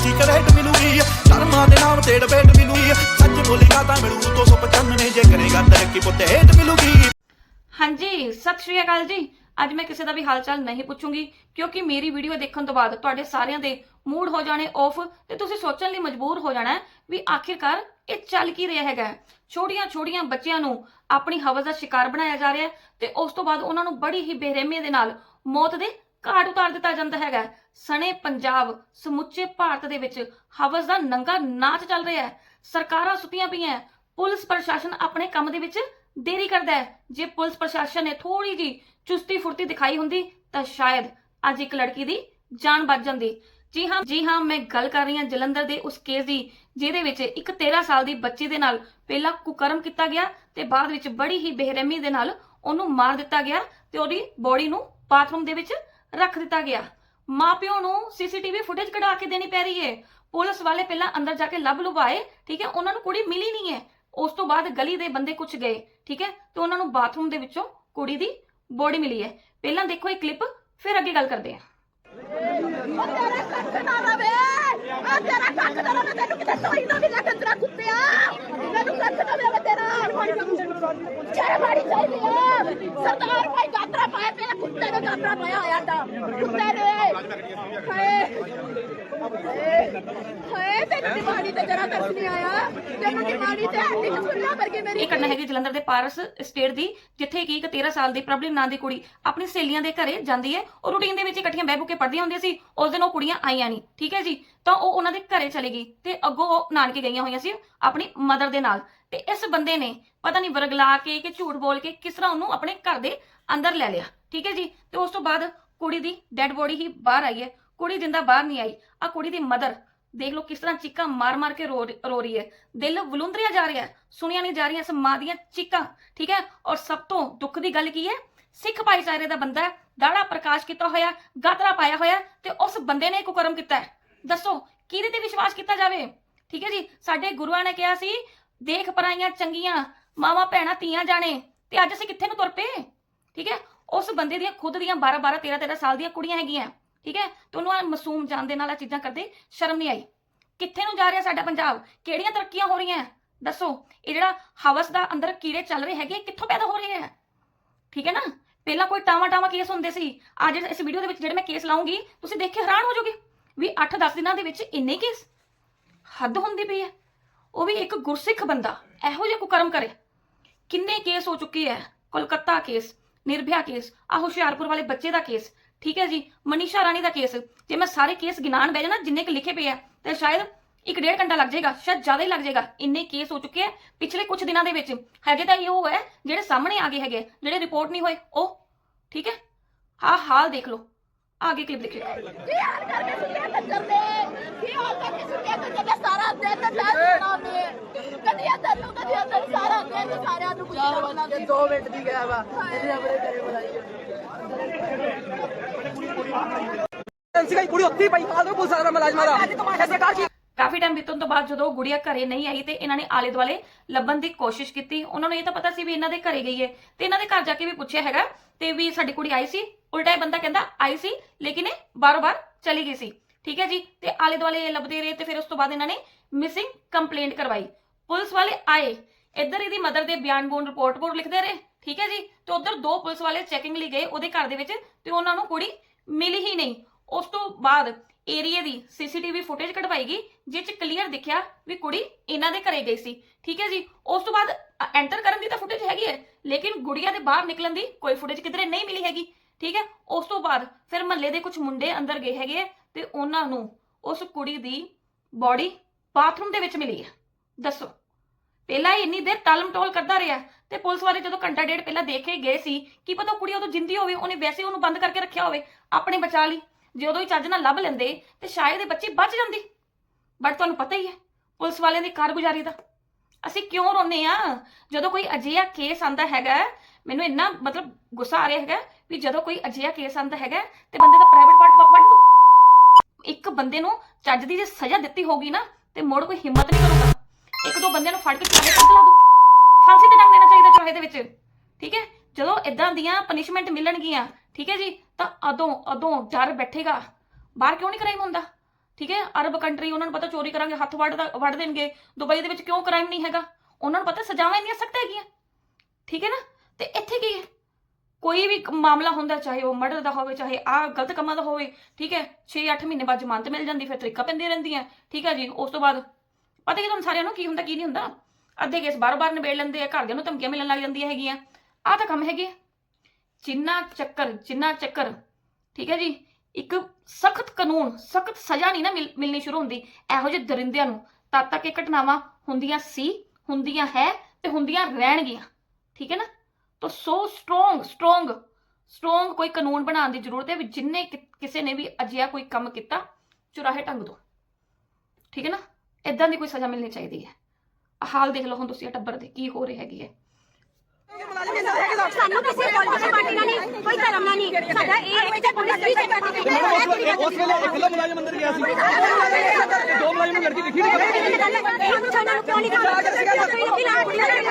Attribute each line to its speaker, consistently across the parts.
Speaker 1: Secret ਮਿਲੂਗੀ ਸ਼ਰਮਾਂ ਦੇ ਨਾਮ ਤੇ ਡਬੇਟ ਮਿਲੂਗੀ ਸੱਚ ਬੋਲੇਗਾ ਤਾਂ ਮਿਲੂ 295 ਜੇ ਕਰੇਗਾ ਤਰੱਕੀ ਪੁੱਤ ਹੇਟ ਮਿਲੂਗੀ।
Speaker 2: ਹਾਂਜੀ, ਸਤਿ ਸ਼੍ਰੀ ਅਕਾਲ ਜੀ। ਅੱਜ ਮੈਂ ਕਿਸੇ ਦਾ ਵੀ ਹਾਲ ਨਹੀਂ ਪੁੱਛੂੰਗੀ, ਕਿਉਂਕਿ ਮੇਰੀ ਵੀਡੀਓ ਦੇਖਣ ਤੋਂ ਬਾਅਦ ਤੁਹਾਡੇ ਸਾਰਿਆਂ ਦੇ ਮੂਡ ਹੋ ਜਾਣੇ ਆਫ ਤੇ ਤੁਸੀਂ ਸੋਚਣ ਲਈ ਮਜਬੂਰ ਹੋ ਜਾਣਾ ਵੀ ਆਖਿਰਕਾਰ ਇਹ ਚੱਲ ਕੀ ਰਿਹਾ ਹੈਗਾ। ਛੋਟੀਆਂ ਛੋਟੀਆਂ ਬੱਚਿਆਂ ਨੂੰ ਆਪਣੀ ਹਵਸ ਦਾ ਸ਼ਿਕਾਰ ਬਣਾਇਆ ਜਾ ਰਿਹਾ ਤੇ ਉਸ ਤੋਂ ਬਾਅਦ ਉਹਨਾਂ ਨੂੰ ਬੜੀ ਹੀ ਬੇਰਹਿਮੀ ਦੇ ਨਾਲ ਮੌਤ ਦੇ ਘਾਟ ਉਤਾਰ ਦਿੱਤਾ ਜਾਂਦਾ ਹੈਗਾ। ਸਣੇ ਪੰਜਾਬ, ਸਮੁੱਚੇ ਭਾਰਤ ਦੇ ਵਿੱਚ ਹਵਸ ਦਾ ਨੰਗਾ ਨਾਚ ਚੱਲ ਰਿਹਾ ਹੈ। ਸਰਕਾਰਾਂ ਸੁੱਤੀਆਂ ਪਈਆਂ ਪੁਲਿਸ ਪ੍ਰਸ਼ਾਸਨ ਆਪਣੇ ਕੰਮ ਦੇ ਵਿੱਚ ਦੇਰੀ ਕਰਦਾ ਹੈ। ਜੇ ਪੁਲਿਸ ਪ੍ਰਸ਼ਾਸਨ ਨੇ ਥੋੜੀ ਜੀ ਚੁਸਤੀ ਫੁਰਤੀ ਦਿਖਾਈ ਹੁੰਦੀ, ਤਾਂ ਸ਼ਾਇਦ ਅੱਜ ਇੱਕ ਲੜਕੀ ਦੀ ਜਾਨ ਬਚ ਜਾਂਦੀ। ਜੀ ਹਾਂ ਜੀ ਹਾਂ, ਮੈਂ ਗੱਲ ਕਰ ਰਹੀ ਹਾਂ ਜਲੰਧਰ ਦੇ ਉਸ ਕੇਸ ਦੀ, ਜਿਹਦੇ ਵਿੱਚ ਇੱਕ 13 ਸਾਲ ਦੀ ਬੱਚੀ ਦੇ ਨਾਲ ਪਹਿਲਾਂ ਕੁਕਰਮ ਕੀਤਾ ਗਿਆ ਤੇ ਬਾਅਦ ਵਿੱਚ ਬੜੀ ਹੀ ਬੇਰਹਿਮੀ ਦੇ ਨਾਲ ਉਹਨੂੰ ਮਾਰ ਦਿੱਤਾ ਗਿਆ ਤੇ ਉਹਦੀ ਬੋਡੀ ਨੂੰ ਬਾਥਰੂਮ ਦੇ ਵਿੱਚ ਰੱਖ ਦਿੱਤਾ ਗਿਆ। ਮਾਪਿਓ ਨੂੰ ਸੀਸੀਟੀਵੀ ਫੁਟੇਜ ਕਢਾ ਕੇ ਦੇਣੀ ਪੈ ਰਹੀ ਹੈ ਪੁਲਿਸ ਵਾਲੇ ਪਹਿਲਾਂ ਅੰਦਰ ਜਾ ਕੇ ਲੱਭ ਲੁਭਾਏ, ਠੀਕ ਹੈ? ਉਹਨਾਂ ਨੂੰ ਕੁੜੀ ਮਿਲੀ ਨਹੀਂ ਹੈ ਉਸ ਤੋਂ ਬਾਅਦ ਗਲੀ ਦੇ ਬੰਦੇ ਕੁਝ ਗਏ, ਠੀਕ ਹੈ? ਤੇ ਉਹਨਾਂ ਨੂੰ ਬਾਥਰੂਮ ਦੇ ਵਿੱਚੋਂ ਕੁੜੀ ਦੀ ਬੋਡੀ ਮਿਲੀ ਹੈ ਪਹਿਲਾਂ ਦੇਖੋ ਇਹ ਕਲਿੱਪ ਫਿਰ ਅੱਗੇ ਗੱਲ ਕਰਦੇ ਹਾਂ।
Speaker 3: ਉਹ ਤੇਰਾ ਕੱਖ ਨਾ ਰਵੇ ਆ ਤੇਰਾ ਕੱਖ ਨਾ ਤੈਨੂੰ ਕਿਤੇ ਸੋਈ ਨਾ ਮਿਲਿਆ ਕੰਦਰਾ ਕੁੱਤਿਆ। ਮੈਨੂੰ ਕੱਖ ਨਾ ਰਵੇ ਤੇਰਾ। ਸ਼ਰਮ ਆਣੀ ਚਾਹੀਦੀ ਆ। ਸਰਦਾਰ ਭਾਈ ਗਾਤਰਾ ਪਾਇਆ ਪਹਿਲਾਂ ਕੁੱਤੇ ਨੇ ਗਾਤਰਾ ਪਾਇਆ ਹੋਇਆ ਤਾਂ ਕੁੱਤੇ ਨੇ। ਹਾਏ। ਹਾਏ ਤੈਨੂੰ ਦਿਮਾਗੀ ਤੇ ਜਰਾ ਤਰਸ ਨਹੀਂ ਆਇਆ। ਤੈਨੂੰ ਦਿਮਾਗੀ ਤੇ ਇੱਕ ਸੁਣਿਆ ਵਰਗੀ ਮੇਰੀ
Speaker 2: ਇਹ ਘਟਨਾ ਹੈਗੀ ਜਲੰਧਰ ਦੇ ਪਾਰਸ ਸਟੇਟ ਦੀ, ਜਿੱਥੇ ਕਿ ਇੱਕ 13 ਸਾਲ ਦੀ ਪ੍ਰਬਲਿਮ ਨਾਂ ਦੀ ਕੁੜੀ ਆਪਣੀ ਸਹੇਲੀਆਂ ਦੇ ਘਰੇ ਜਾਂਦੀ ਹੈ। ਉਹ ਰੂਟੀਨ ਦੇ ਵਿੱਚ ਇਕੱਠੀਆਂ ਬਹਿ ਬੁੱਕੇ ਪੜ੍ਹਦੀਆਂ ਹੁੰਦੀਆਂ ਸੀ। ਉਸ ਦਿਨ ਉਹ ਕੁੜੀਆਂ ਆਈਆਂ ਨਹੀਂ। ਠੀਕ ਹੈ ਜੀ? ਤਾਂ ਉਹ ਉਹਨਾਂ ਦੇ ਘਰੇ ਚਲੇ ਗਈ ਤੇ ਅੱਗੋਂ ਉਹ ਨਾਨਕੇ ਗਈਆਂ ਹੋਈਆਂ ਸੀ ਆਪਣੀ ਮਦਰ ਦੇ ਨਾਲ। ਤੇ ਇਸ ਬੰਦੇ ਨੇ ਪਤਾ ਨਹੀਂ ਵਰਗਲਾ ਕੇ ਕਿ ਝੂਠ ਬੋਲ ਕੇ ਕਿਸ ਤਰ੍ਹਾਂ ਉਹਨੂੰ ਆਪਣੇ ਘਰ ਦੇ ਅੰਦਰ ਲੈ ਲਿਆ। ਠੀਕ ਹੈ ਜੀ? ਤੇ ਉਸ ਤੋਂ ਬਾਅਦ ਕੁੜੀ ਦੀ ਡੈੱਡ ਬੋਡੀ ਹੀ ਬਾਹਰ ਆਈ ਹੈ। ਕੁੜੀ ਜਿੰਦਾ ਬਾਹਰ ਨਹੀਂ ਆਈ। ਆ ਕੁੜੀ ਦੀ ਮਦਰ, ਦੇਖ ਲਓ ਕਿਸ ਤਰ੍ਹਾਂ ਚੀਕਾਂ ਮਾਰ-ਮਾਰ ਕੇ ਰੋ ਰੋ ਰਹੀ ਹੈ। ਦਿਲ ਵਲੁੰਦਰਿਆ ਜਾ ਰਿਹਾ ਹੈ ਸੁਣਿਆ ਨਹੀਂ ਜਾ ਰਹੀਆਂ ਇਸ ਮਾਂ ਦੀਆਂ ਚੀਕਾਂ। ਠੀਕ ਹੈ? ਔਰ ਸਭ ਤੋਂ ਦੁੱਖ ਦੀ ਗੱਲ ਕੀ ਹੈ? ਸਿੱਖ ਭਾਈਚਾਰੇ ਦਾ ਬੰਦਾ ਦਾੜਾ ਪ੍ਰਕਾਸ਼ ਕੀਤਾ ਹੋਇਆ, ਗਾਤਰਾ ਪਾਇਆ ਹੋਇਆ ਤੇ ਉਸ ਬੰਦੇ ਨੇ ਕੁਕਰਮ ਕੀਤਾ ਹੈ। ਦੱਸੋ, ਕਿਹਦੇ ਤੇ ਵਿਸ਼ਵਾਸ ਕੀਤਾ ਜਾਵੇ? ਠੀਕ ਹੈ ਜੀ, ਸਾਡੇ ਗੁਰੂਆਂ ਨੇ ਕਿਹਾ ਸੀ, ਦੇਖ ਪਰਾਈਆਂ ਚੰਗੀਆਂ, ਮਾਵਾਂ ਭੈਣਾਂ ਤੀਆਂ ਜਾਣੇ, ਤੇ ਅੱਜ ਅਸੀਂ ਕਿੱਥੇ ਨੂੰ ਤੁਰ ਪਏ? ਠੀਕ ਹੈ, ਉਸ ਬੰਦੇ ਦੀਆਂ ਖੁਦ ਦੀਆਂ 12 12 13 13 ਸਾਲ ਦੀਆਂ ਕੁੜੀਆਂ ਹੈਗੀਆਂ। ਠੀਕ ਹੈ ਤੇ ਉਹਨੂੰ ਆ ਮਾਸੂਮ ਜਾਨ ਦੇ ਨਾਲ ਆ ਚੀਜ਼ਾਂ ਕਰਦੇ ਸ਼ਰਮ ਨਹੀਂ ਆਈ। ਕਿੱਥੇ ਨੂੰ ਜਾ ਰਿਹਾ ਸਾਡਾ ਪੰਜਾਬ? ਕਿਹੜੀਆਂ ਤਰੱਕੀਆਂ ਹੋ ਰਹੀਆਂ? ਦੱਸੋ, ਇਹ ਜਿਹੜਾ ਹਵਸ ਦਾ ਅੰਦਰ ਕੀੜੇ ਚੱਲ ਰਹੇ ਹੈਗੇ ਕਿੱਥੋਂ ਪੈਦਾ ਹੋ ਰਹੇ ਹੈ? ਠੀਕ ਹੈ ਨਾ? ਪਹਿਲਾਂ ਕੋਈ ਟਾਵਾ ਟਾਵਾ ਕੇਸ ਹੁੰਦੇ ਸੀ। ਅੱਜ ਇਸ ਵੀਡੀਓ ਦੇ ਵਿੱਚ ਜਿਹੜੇ ਮੈਂ ਕੇਸ ਲਾਉਂਗੀ, ਤੁਸੀਂ ਦੇਖ ਕੇ ਹੈਰਾਨ ਹੋ ਜਾਓਗੇ। ਵੀ 8-10 ਦਿਨਾਂ ਦੇ ਵਿੱਚ ਇੰਨੇ ਕੇਸ ਹੱਦ ਹੁੰਦੀ ਪਈ ਹੈ। ਉਹ ਵੀ ਇੱਕ ਗੁਰਸਿੱਖ ਬੰਦਾ ਇਹੋ ਜਿਹਾ ਕੁਕਰਮ ਕਰੇ। ਕਿੰਨੇ ਕੇਸ ਹੋ ਚੁੱਕੇ ਹੈ। ਕੋਲਕਾਤਾ ਕੇਸ, ਨਿਰਭਿਆ ਕੇਸ ਆ ਹੁਸ਼ਿਆਰਪੁਰ ਵਾਲੇ ਬੱਚੇ ਦਾ ਕੇਸ, ਠੀਕ ਹੈ ਜੀ, ਮਨੀਸ਼ਾ ਰਾਣੀ ਦਾ ਕੇਸ। ਜੇ ਮੈਂ ਸਾਰੇ ਕੇਸ ਗਿਣਾਣ ਬਹਿ ਜਾਣਾ, ਜਿੰਨੇ ਕੁ ਲਿਖੇ ਪਏ ਆ ਤੇ ਸ਼ਾਇਦ ਇੱਕ ਡੇਢ ਘੰਟਾ ਲੱਗ ਜਾਏਗਾ, ਸ਼ਾਇਦ ਜ਼ਿਆਦਾ ਹੀ ਲੱਗ ਜਾਏਗਾ। ਇੰਨੇ ਕੇਸ ਹੋ ਚੁੱਕੇ ਆ ਪਿਛਲੇ ਕੁਝ ਦਿਨਾਂ ਦੇ ਵਿੱਚ। ਹੈਗੇ ਤਾਂ ਇਹ ਉਹ ਹੈ, ਜਿਹੜੇ ਸਾਹਮਣੇ ਆ ਗਏ ਹੈਗੇ, ਜਿਹੜੇ ਰਿਪੋਰਟ ਨਹੀਂ ਹੋਏ, ਉਹ, ਠੀਕ ਹੈ? ਆ ਹਾਲ ਦੇਖ ਲਓ। ਆਗੇ ਕਲਿੱਪ ਦੇਖਿਓ
Speaker 3: ਕੀ ਹਾਲ ਕਰਕੇ ਸੁਣਿਆ ਕੰਜਰ ਦੇ ਕੀ ਹਾਲ ਕਰਕੇ ਸੁਣਿਆ ਕੰਜਰ ਦੇ ਸਾਰਾ ਦਿਨ ਲੈ ਸੁਣਾਉਂਦੇ
Speaker 2: ਕਾਫੀ ਟਾਈਮ ਬੀਤਣ ਤੋਂ ਬਾਅਦ ਜਦੋਂ ਗੁੜੀਆ ਘਰੇ ਨਹੀਂ ਆਈ ਤੇ ਇਹਨਾਂ ਨੇ ਆਲੇ ਦੁਆਲੇ ਲੱਭਣ ਦੀ ਕੋਸ਼ਿਸ਼ ਕੀਤੀ। ਉਹਨਾਂ ਨੂੰ ਇਹ ਤਾਂ ਪਤਾ ਸੀ ਵੀ ਇਹਨਾਂ ਦੇ ਘਰੇ ਗਈ ਹੈ ਤੇ ਇਹਨਾਂ ਦੇ ਘਰ ਜਾ ਕੇ ਵੀ ਪੁੱਛਿਆ ਹੈਗਾ ਤੇ ਵੀ ਸਾਡੀ ਕੁੜੀ ਆਈ ਸੀ। ਉਲਟਾ ਇਹ ਬੰਦਾ ਕਹਿੰਦਾ, ਆਈ ਸੀ, ਲੇਕਿਨ ਇਹ ਬਾਰੋ-ਬਾਰ ਚਲੀ ਗਈ ਸੀ। ਠੀਕ ਹੈ ਜੀ? ਤੇ ਆਲੇ ਦੁਆਲੇ ਲੱਭਦੇ ਰਹੇ ਤੇ ਫਿਰ ਉਸ ਤੋਂ ਬਾਅਦ ਇਹਨਾਂ ਨੇ ਮਿਸਿੰਗ ਕੰਪਲੇਂਟ ਕਰਵਾਈ। ਪੁਲਿਸ ਵਾਲੇ ਆਏ। ਇੱਧਰ ਇਹਦੀ ਮਦਰ ਦੇ ਬਿਆਨ ਬੋਨ ਰਿਪੋਰਟ ਬੋਰਡ ਲਿਖਦੇ ਰਹੇ। ਠੀਕ ਹੈ ਜੀ? ਤੇ ਉਧਰ ਦੋ ਪੁਲਿਸ ਵਾਲੇ ਚੈਕਿੰਗ ਲਈ ਗਏ ਉਹਦੇ ਘਰ ਦੇ ਵਿੱਚ ਤੇ ਉਹਨਾਂ ਨੂੰ ਕੁੜੀ ਮਿਲੀ ਹੀ ਨਹੀਂ। ਉਸ ਤੋਂ ਬਾਅਦ ਏਰੀਏ ਦੀ ਸੀਸੀਟੀਵੀ ਫੁਟੇਜ ਕਢਵਾਈ ਗਈ ਜਿਸ ਚ ਕਲੀਅਰ ਦਿਖਿਆ ਵੀ ਕੁੜੀ ਇਹਨਾਂ ਦੇ ਘਰੇ ਗਈ ਸੀ। ਠੀਕ ਹੈ ਜੀ? ਉਸ ਤੋਂ ਬਾਅਦ ਐਂਟਰ ਕਰਨ ਦੀ ਤਾਂ ਫੁਟੇਜ ਹੈਗੀ ਹੈ, ਲੇਕਿਨ ਗੁੜੀਆ ਦੇ ਬਾਹਰ ਨਿਕਲਣ ਦੀ ਕੋਈ ਫੁਟੇਜ ਕਿਧਰੇ ਨਹੀਂ ਮਿਲੀ ਹੈਗੀ। ਠੀਕ ਹੈ? ਉਸ ਤੋਂ ਬਾਅਦ ਫਿਰ ਮਹੱਲੇ ਦੇ ਕੁਝ ਮੁੰਡੇ ਅੰਦਰ ਗਏ ਹੈਗੇ ਆ ਤੇ ਉਹਨਾਂ ਨੂੰ ਉਸ ਕੁੜੀ ਦੀ ਬਾਡੀ ਬਾਥਰੂਮ ਦੇ ਵਿੱਚ ਮਿਲੀ ਹੈ। ਦੱਸੋ। ਪਹਿਲਾਂ ਹੀ ਇੰਨੀ ਦੇਰ ਟਾਲਮਟੋਲ ਕਰਦਾ ਰਿਹਾ ਤੇ ਪੁਲਿਸ ਵਾਲੇ ਜਦੋਂ ਘੰਟਾ ਡੇਢ ਪਹਿਲਾਂ ਦੇਖ ਕੇ ਗਏ ਸੀ, ਕਿ ਪਤਾ ਉਹ ਕੁੜੀ ਉਦੋਂ ਜਿੰਦੀ ਹੋਵੇ, ਉਹਨੇ ਵੈਸੇ ਉਹਨੂੰ ਬੰਦ ਕਰਕੇ ਰੱਖਿਆ ਹੋਵੇ, ਆਪਣੇ ਬਚਾ ਲਈ। ਜੇ ਉਦੋਂ ਹੀ ਚੱਜ ਨਾਲ ਲੱਭ ਲੈਂਦੇ, ਤੇ ਸ਼ਾਇਦ ਇਹ ਬੱਚੀ ਬਚ ਜਾਂਦੀ। ਬਟ ਤੁਹਾਨੂੰ ਪਤਾ ਹੀ ਹੈ, ਪੁਲਿਸ ਵਾਲਿਆਂ ਦੀ ਕਾਰਗੁਜ਼ਾਰੀ ਦਾ। ਅਸੀਂ ਕਿਉਂ ਰੋਨੇ ਆ ਜਦੋਂ ਕੋਈ ਅਜਿਹਾ ਕੇਸ ਆਂਦਾ ਹੈਗਾ, ਮੈਨੂੰ ਇੰਨਾ ਮਤਲਬ ਗੁੱਸਾ ਆ ਰਿਹਾ ਹੈਗਾ ਵੀ ਜਦੋਂ ਕੋਈ ਅਜਿਹਾ ਕੇਸ ਆਂਦਾ ਹੈਗਾ, ਤੇ ਬੰਦੇ ਦਾ ਪ੍ਰਾਈਵੇਟ ਪਾਰਟ ਵੱਢ ਦੋ ਇੱਕ ਬੰਦੇ ਨੂੰ ਚੱਜ ਦੀ ਜੇ ਸਜ਼ਾ ਦਿੱਤੀ ਹੋਗੀ ਨਾ, ਤੇ ਮੁੜ ਕੋਈ ਹਿੰਮਤ ਨਹੀਂ ਕਰੂਗਾ। ਇੱਕ ਦੋ ਬੰਦਿਆਂ ਨੂੰ ਫੜ ਕੇ ਚਾਹੇ ਤੱਕ ਲਾ ਦੋ ਫਾਂਸੀ ਤੇ ਡੰਗ ਦੇਣਾ ਚਾਹੀਦਾ ਚਾਹੇ ਦੇ ਵਿੱਚ। ਠੀਕ ਹੈ? ਜਦੋਂ ਇਦਾਂ ਦੀਆਂ ਪਨਿਸ਼ਮੈਂਟ ਮਿਲਣਗੀਆਂ, ਠੀਕ ਹੈ ਜੀ? ਤਾਂ ਅਦੋਂ ਅਦੋਂ ਡਰ ਬੈਠੇਗਾ। ਬਾਹਰ ਕਿਉਂ ਨਹੀਂ ਕ੍ਰਾਈਮ ਹੁੰਦਾ? ਠੀਕ ਹੈ, ਅਰਬ ਕੰਟਰੀ ਉਹਨਾਂ ਨੂੰ ਪਤਾ ਚੋਰੀ ਕਰਾਂਗੇ, ਹੱਥ ਵੱਢ ਦਾ- ਵੱਢ ਦੇਣਗੇ। ਦੁਬਈ ਦੇ ਵਿੱਚ ਕਿਉਂ ਕ੍ਰਾਈਮ ਨਹੀਂ ਹੈਗਾ? ਉਹਨਾਂ ਨੂੰ ਪਤਾ ਸਜ਼ਾਵਾਂ ਇੰਨੀਆਂ ਸਖਤ ਹੈਗੀਆਂ। ਠੀਕ ਹੈ ਨਾ? ਤੇ ਇੱਥੇ ਕੀ ਹੈ? ਕੋਈ ਵੀ ਮਾਮਲਾ ਹੁੰਦਾ, ਚਾਹੇ ਉਹ ਮਰਡਰ ਦਾ ਹੋਵੇ, ਚਾਹੇ ਆ ਗਲਤ ਕੰਮਾਂ ਦਾ ਹੋਵੇ, ਠੀਕ ਹੈ 6-8 ਮਹੀਨੇ ਬਾਅਦ ਜ਼ਮਾਨਤ ਮਿਲ ਜਾਂਦੀ, ਫਿਰ ਤਰੀਕਾ ਪੈਂਦੀਆਂ ਰਹਿੰਦੀਆਂ। ਠੀਕ ਹੈ ਜੀ, ਉਸ ਤੋਂ ਬਾਅਦ ਪਤਾ ਹੀ ਤੁਹਾਨੂੰ ਸਾਰਿਆਂ ਨੂੰ ਕੀ ਹੁੰਦਾ, ਕੀ ਨਹੀਂ ਹੁੰਦਾ? ਅੱਧੇ ਕੇਸ ਬਾਰ-ਬਾਰ ਨਿਬੇੜ ਲੈਂਦੇ ਆ, ਘਰਦਿਆਂ ਨੂੰ ਧਮਕੀਆਂ ਮਿਲਣ ਲੱਗ ਜਾਂਦੀਆਂ ਹੈਗੀਆਂ। ਆਹ ਤਾਂ ਕੰਮ ਹੈਗੇ ਜਿੰਨਾ ਚੱਕਰ ਜਿੰਨਾ ਚੱਕਰ, ਠੀਕ ਹੈ ਜੀ? ਇੱਕ ਸਖਤ ਕਾਨੂੰਨ, ਸਖਤ ਸਜ਼ਾ ਨਹੀਂ ਨਾ ਮਿਲਣੀ ਸ਼ੁਰੂ ਹੁੰਦੀ। ਇਹੋ ਜਿਹੇ ਦਰਿੰਦਿਆਂ ਨੂੰ ਤਦ ਤੱਕ ਇਹ ਘਟਨਾਵਾਂ ਹੁੰਦੀਆਂ ਸੀ, ਹੁੰਦੀਆਂ ਹੈ ਤੇ ਹੁੰਦੀਆਂ ਰਹਿਣਗੀਆਂ। ਠੀਕ ਹੈ ਨਾ? ਤਾਂ ਸੋ ਸਟਰੋਂਗ ਸਟਰੋਂਗ ਸਟਰੋਂਗ ਕੋਈ ਕਾਨੂੰਨ ਬਣਾਉਣ ਦੀ ਜ਼ਰੂਰਤ ਹੈ ਵੀ ਜਿੰਨੇ ਕਿਸੇ ਨੇ ਵੀ ਅਜਿਹਾ ਕੋਈ ਕੰਮ ਕੀਤਾ, ਚੁਰਾਹੇ ਟੰਗ ਦੋ। ਠੀਕ ਹੈ ਨਾ? ਇਦਾਂ ਦੀ ਕੋਈ ਸਜ਼ਾ ਮਿਲਣੀ ਚਾਹੀਦੀ ਹੈ। ਹਾਲ ਦੇਖ ਲਓ ਹੁਣ ਤੁਸੀਂ ਇਹ ਟੱਬਰ ਦੇ ਕੀ ਹੋ ਰਿਹਾ ਹੈਗੀ ਹੈ।
Speaker 3: ਸਾਨੂੰ ਕਿਸੇ ਪੋਲੀਟੀਕਲ ਪਾਰਟੀ ਨਾਲ ਨਹੀਂ ਕੋਈ ਧਰਮ ਨਾਲ ਨਹੀਂ। ਸਾਡਾ ਇਹ ਹੈ ਕਿ ਜੇ ਪੁਲਿਸ ਵੀ ਚੈੱਕ ਕਰਦੀ। ਹੈ
Speaker 4: ਉਸ ਵੇਲੇ ਇਕੱਲਾ ਮੁਲਾਜ਼ਮ ਅੰਦਰ ਗਿਆ ਸੀ। ਦੋ ਮੁਲਾਜ਼ਮ ਨੂੰ ਲੜਕੀ ਦਿਖੀ ਨਹੀਂ
Speaker 3: ਇਹ ਪੁੱਛਣਾ ਨੂੰ ਕਿਉਂ ਨਹੀਂ ਕਰਦਾ ਕੁੜੀ ਲੱਭੀ ਨਾ ਕੁੜੀ ਲੱਭੀ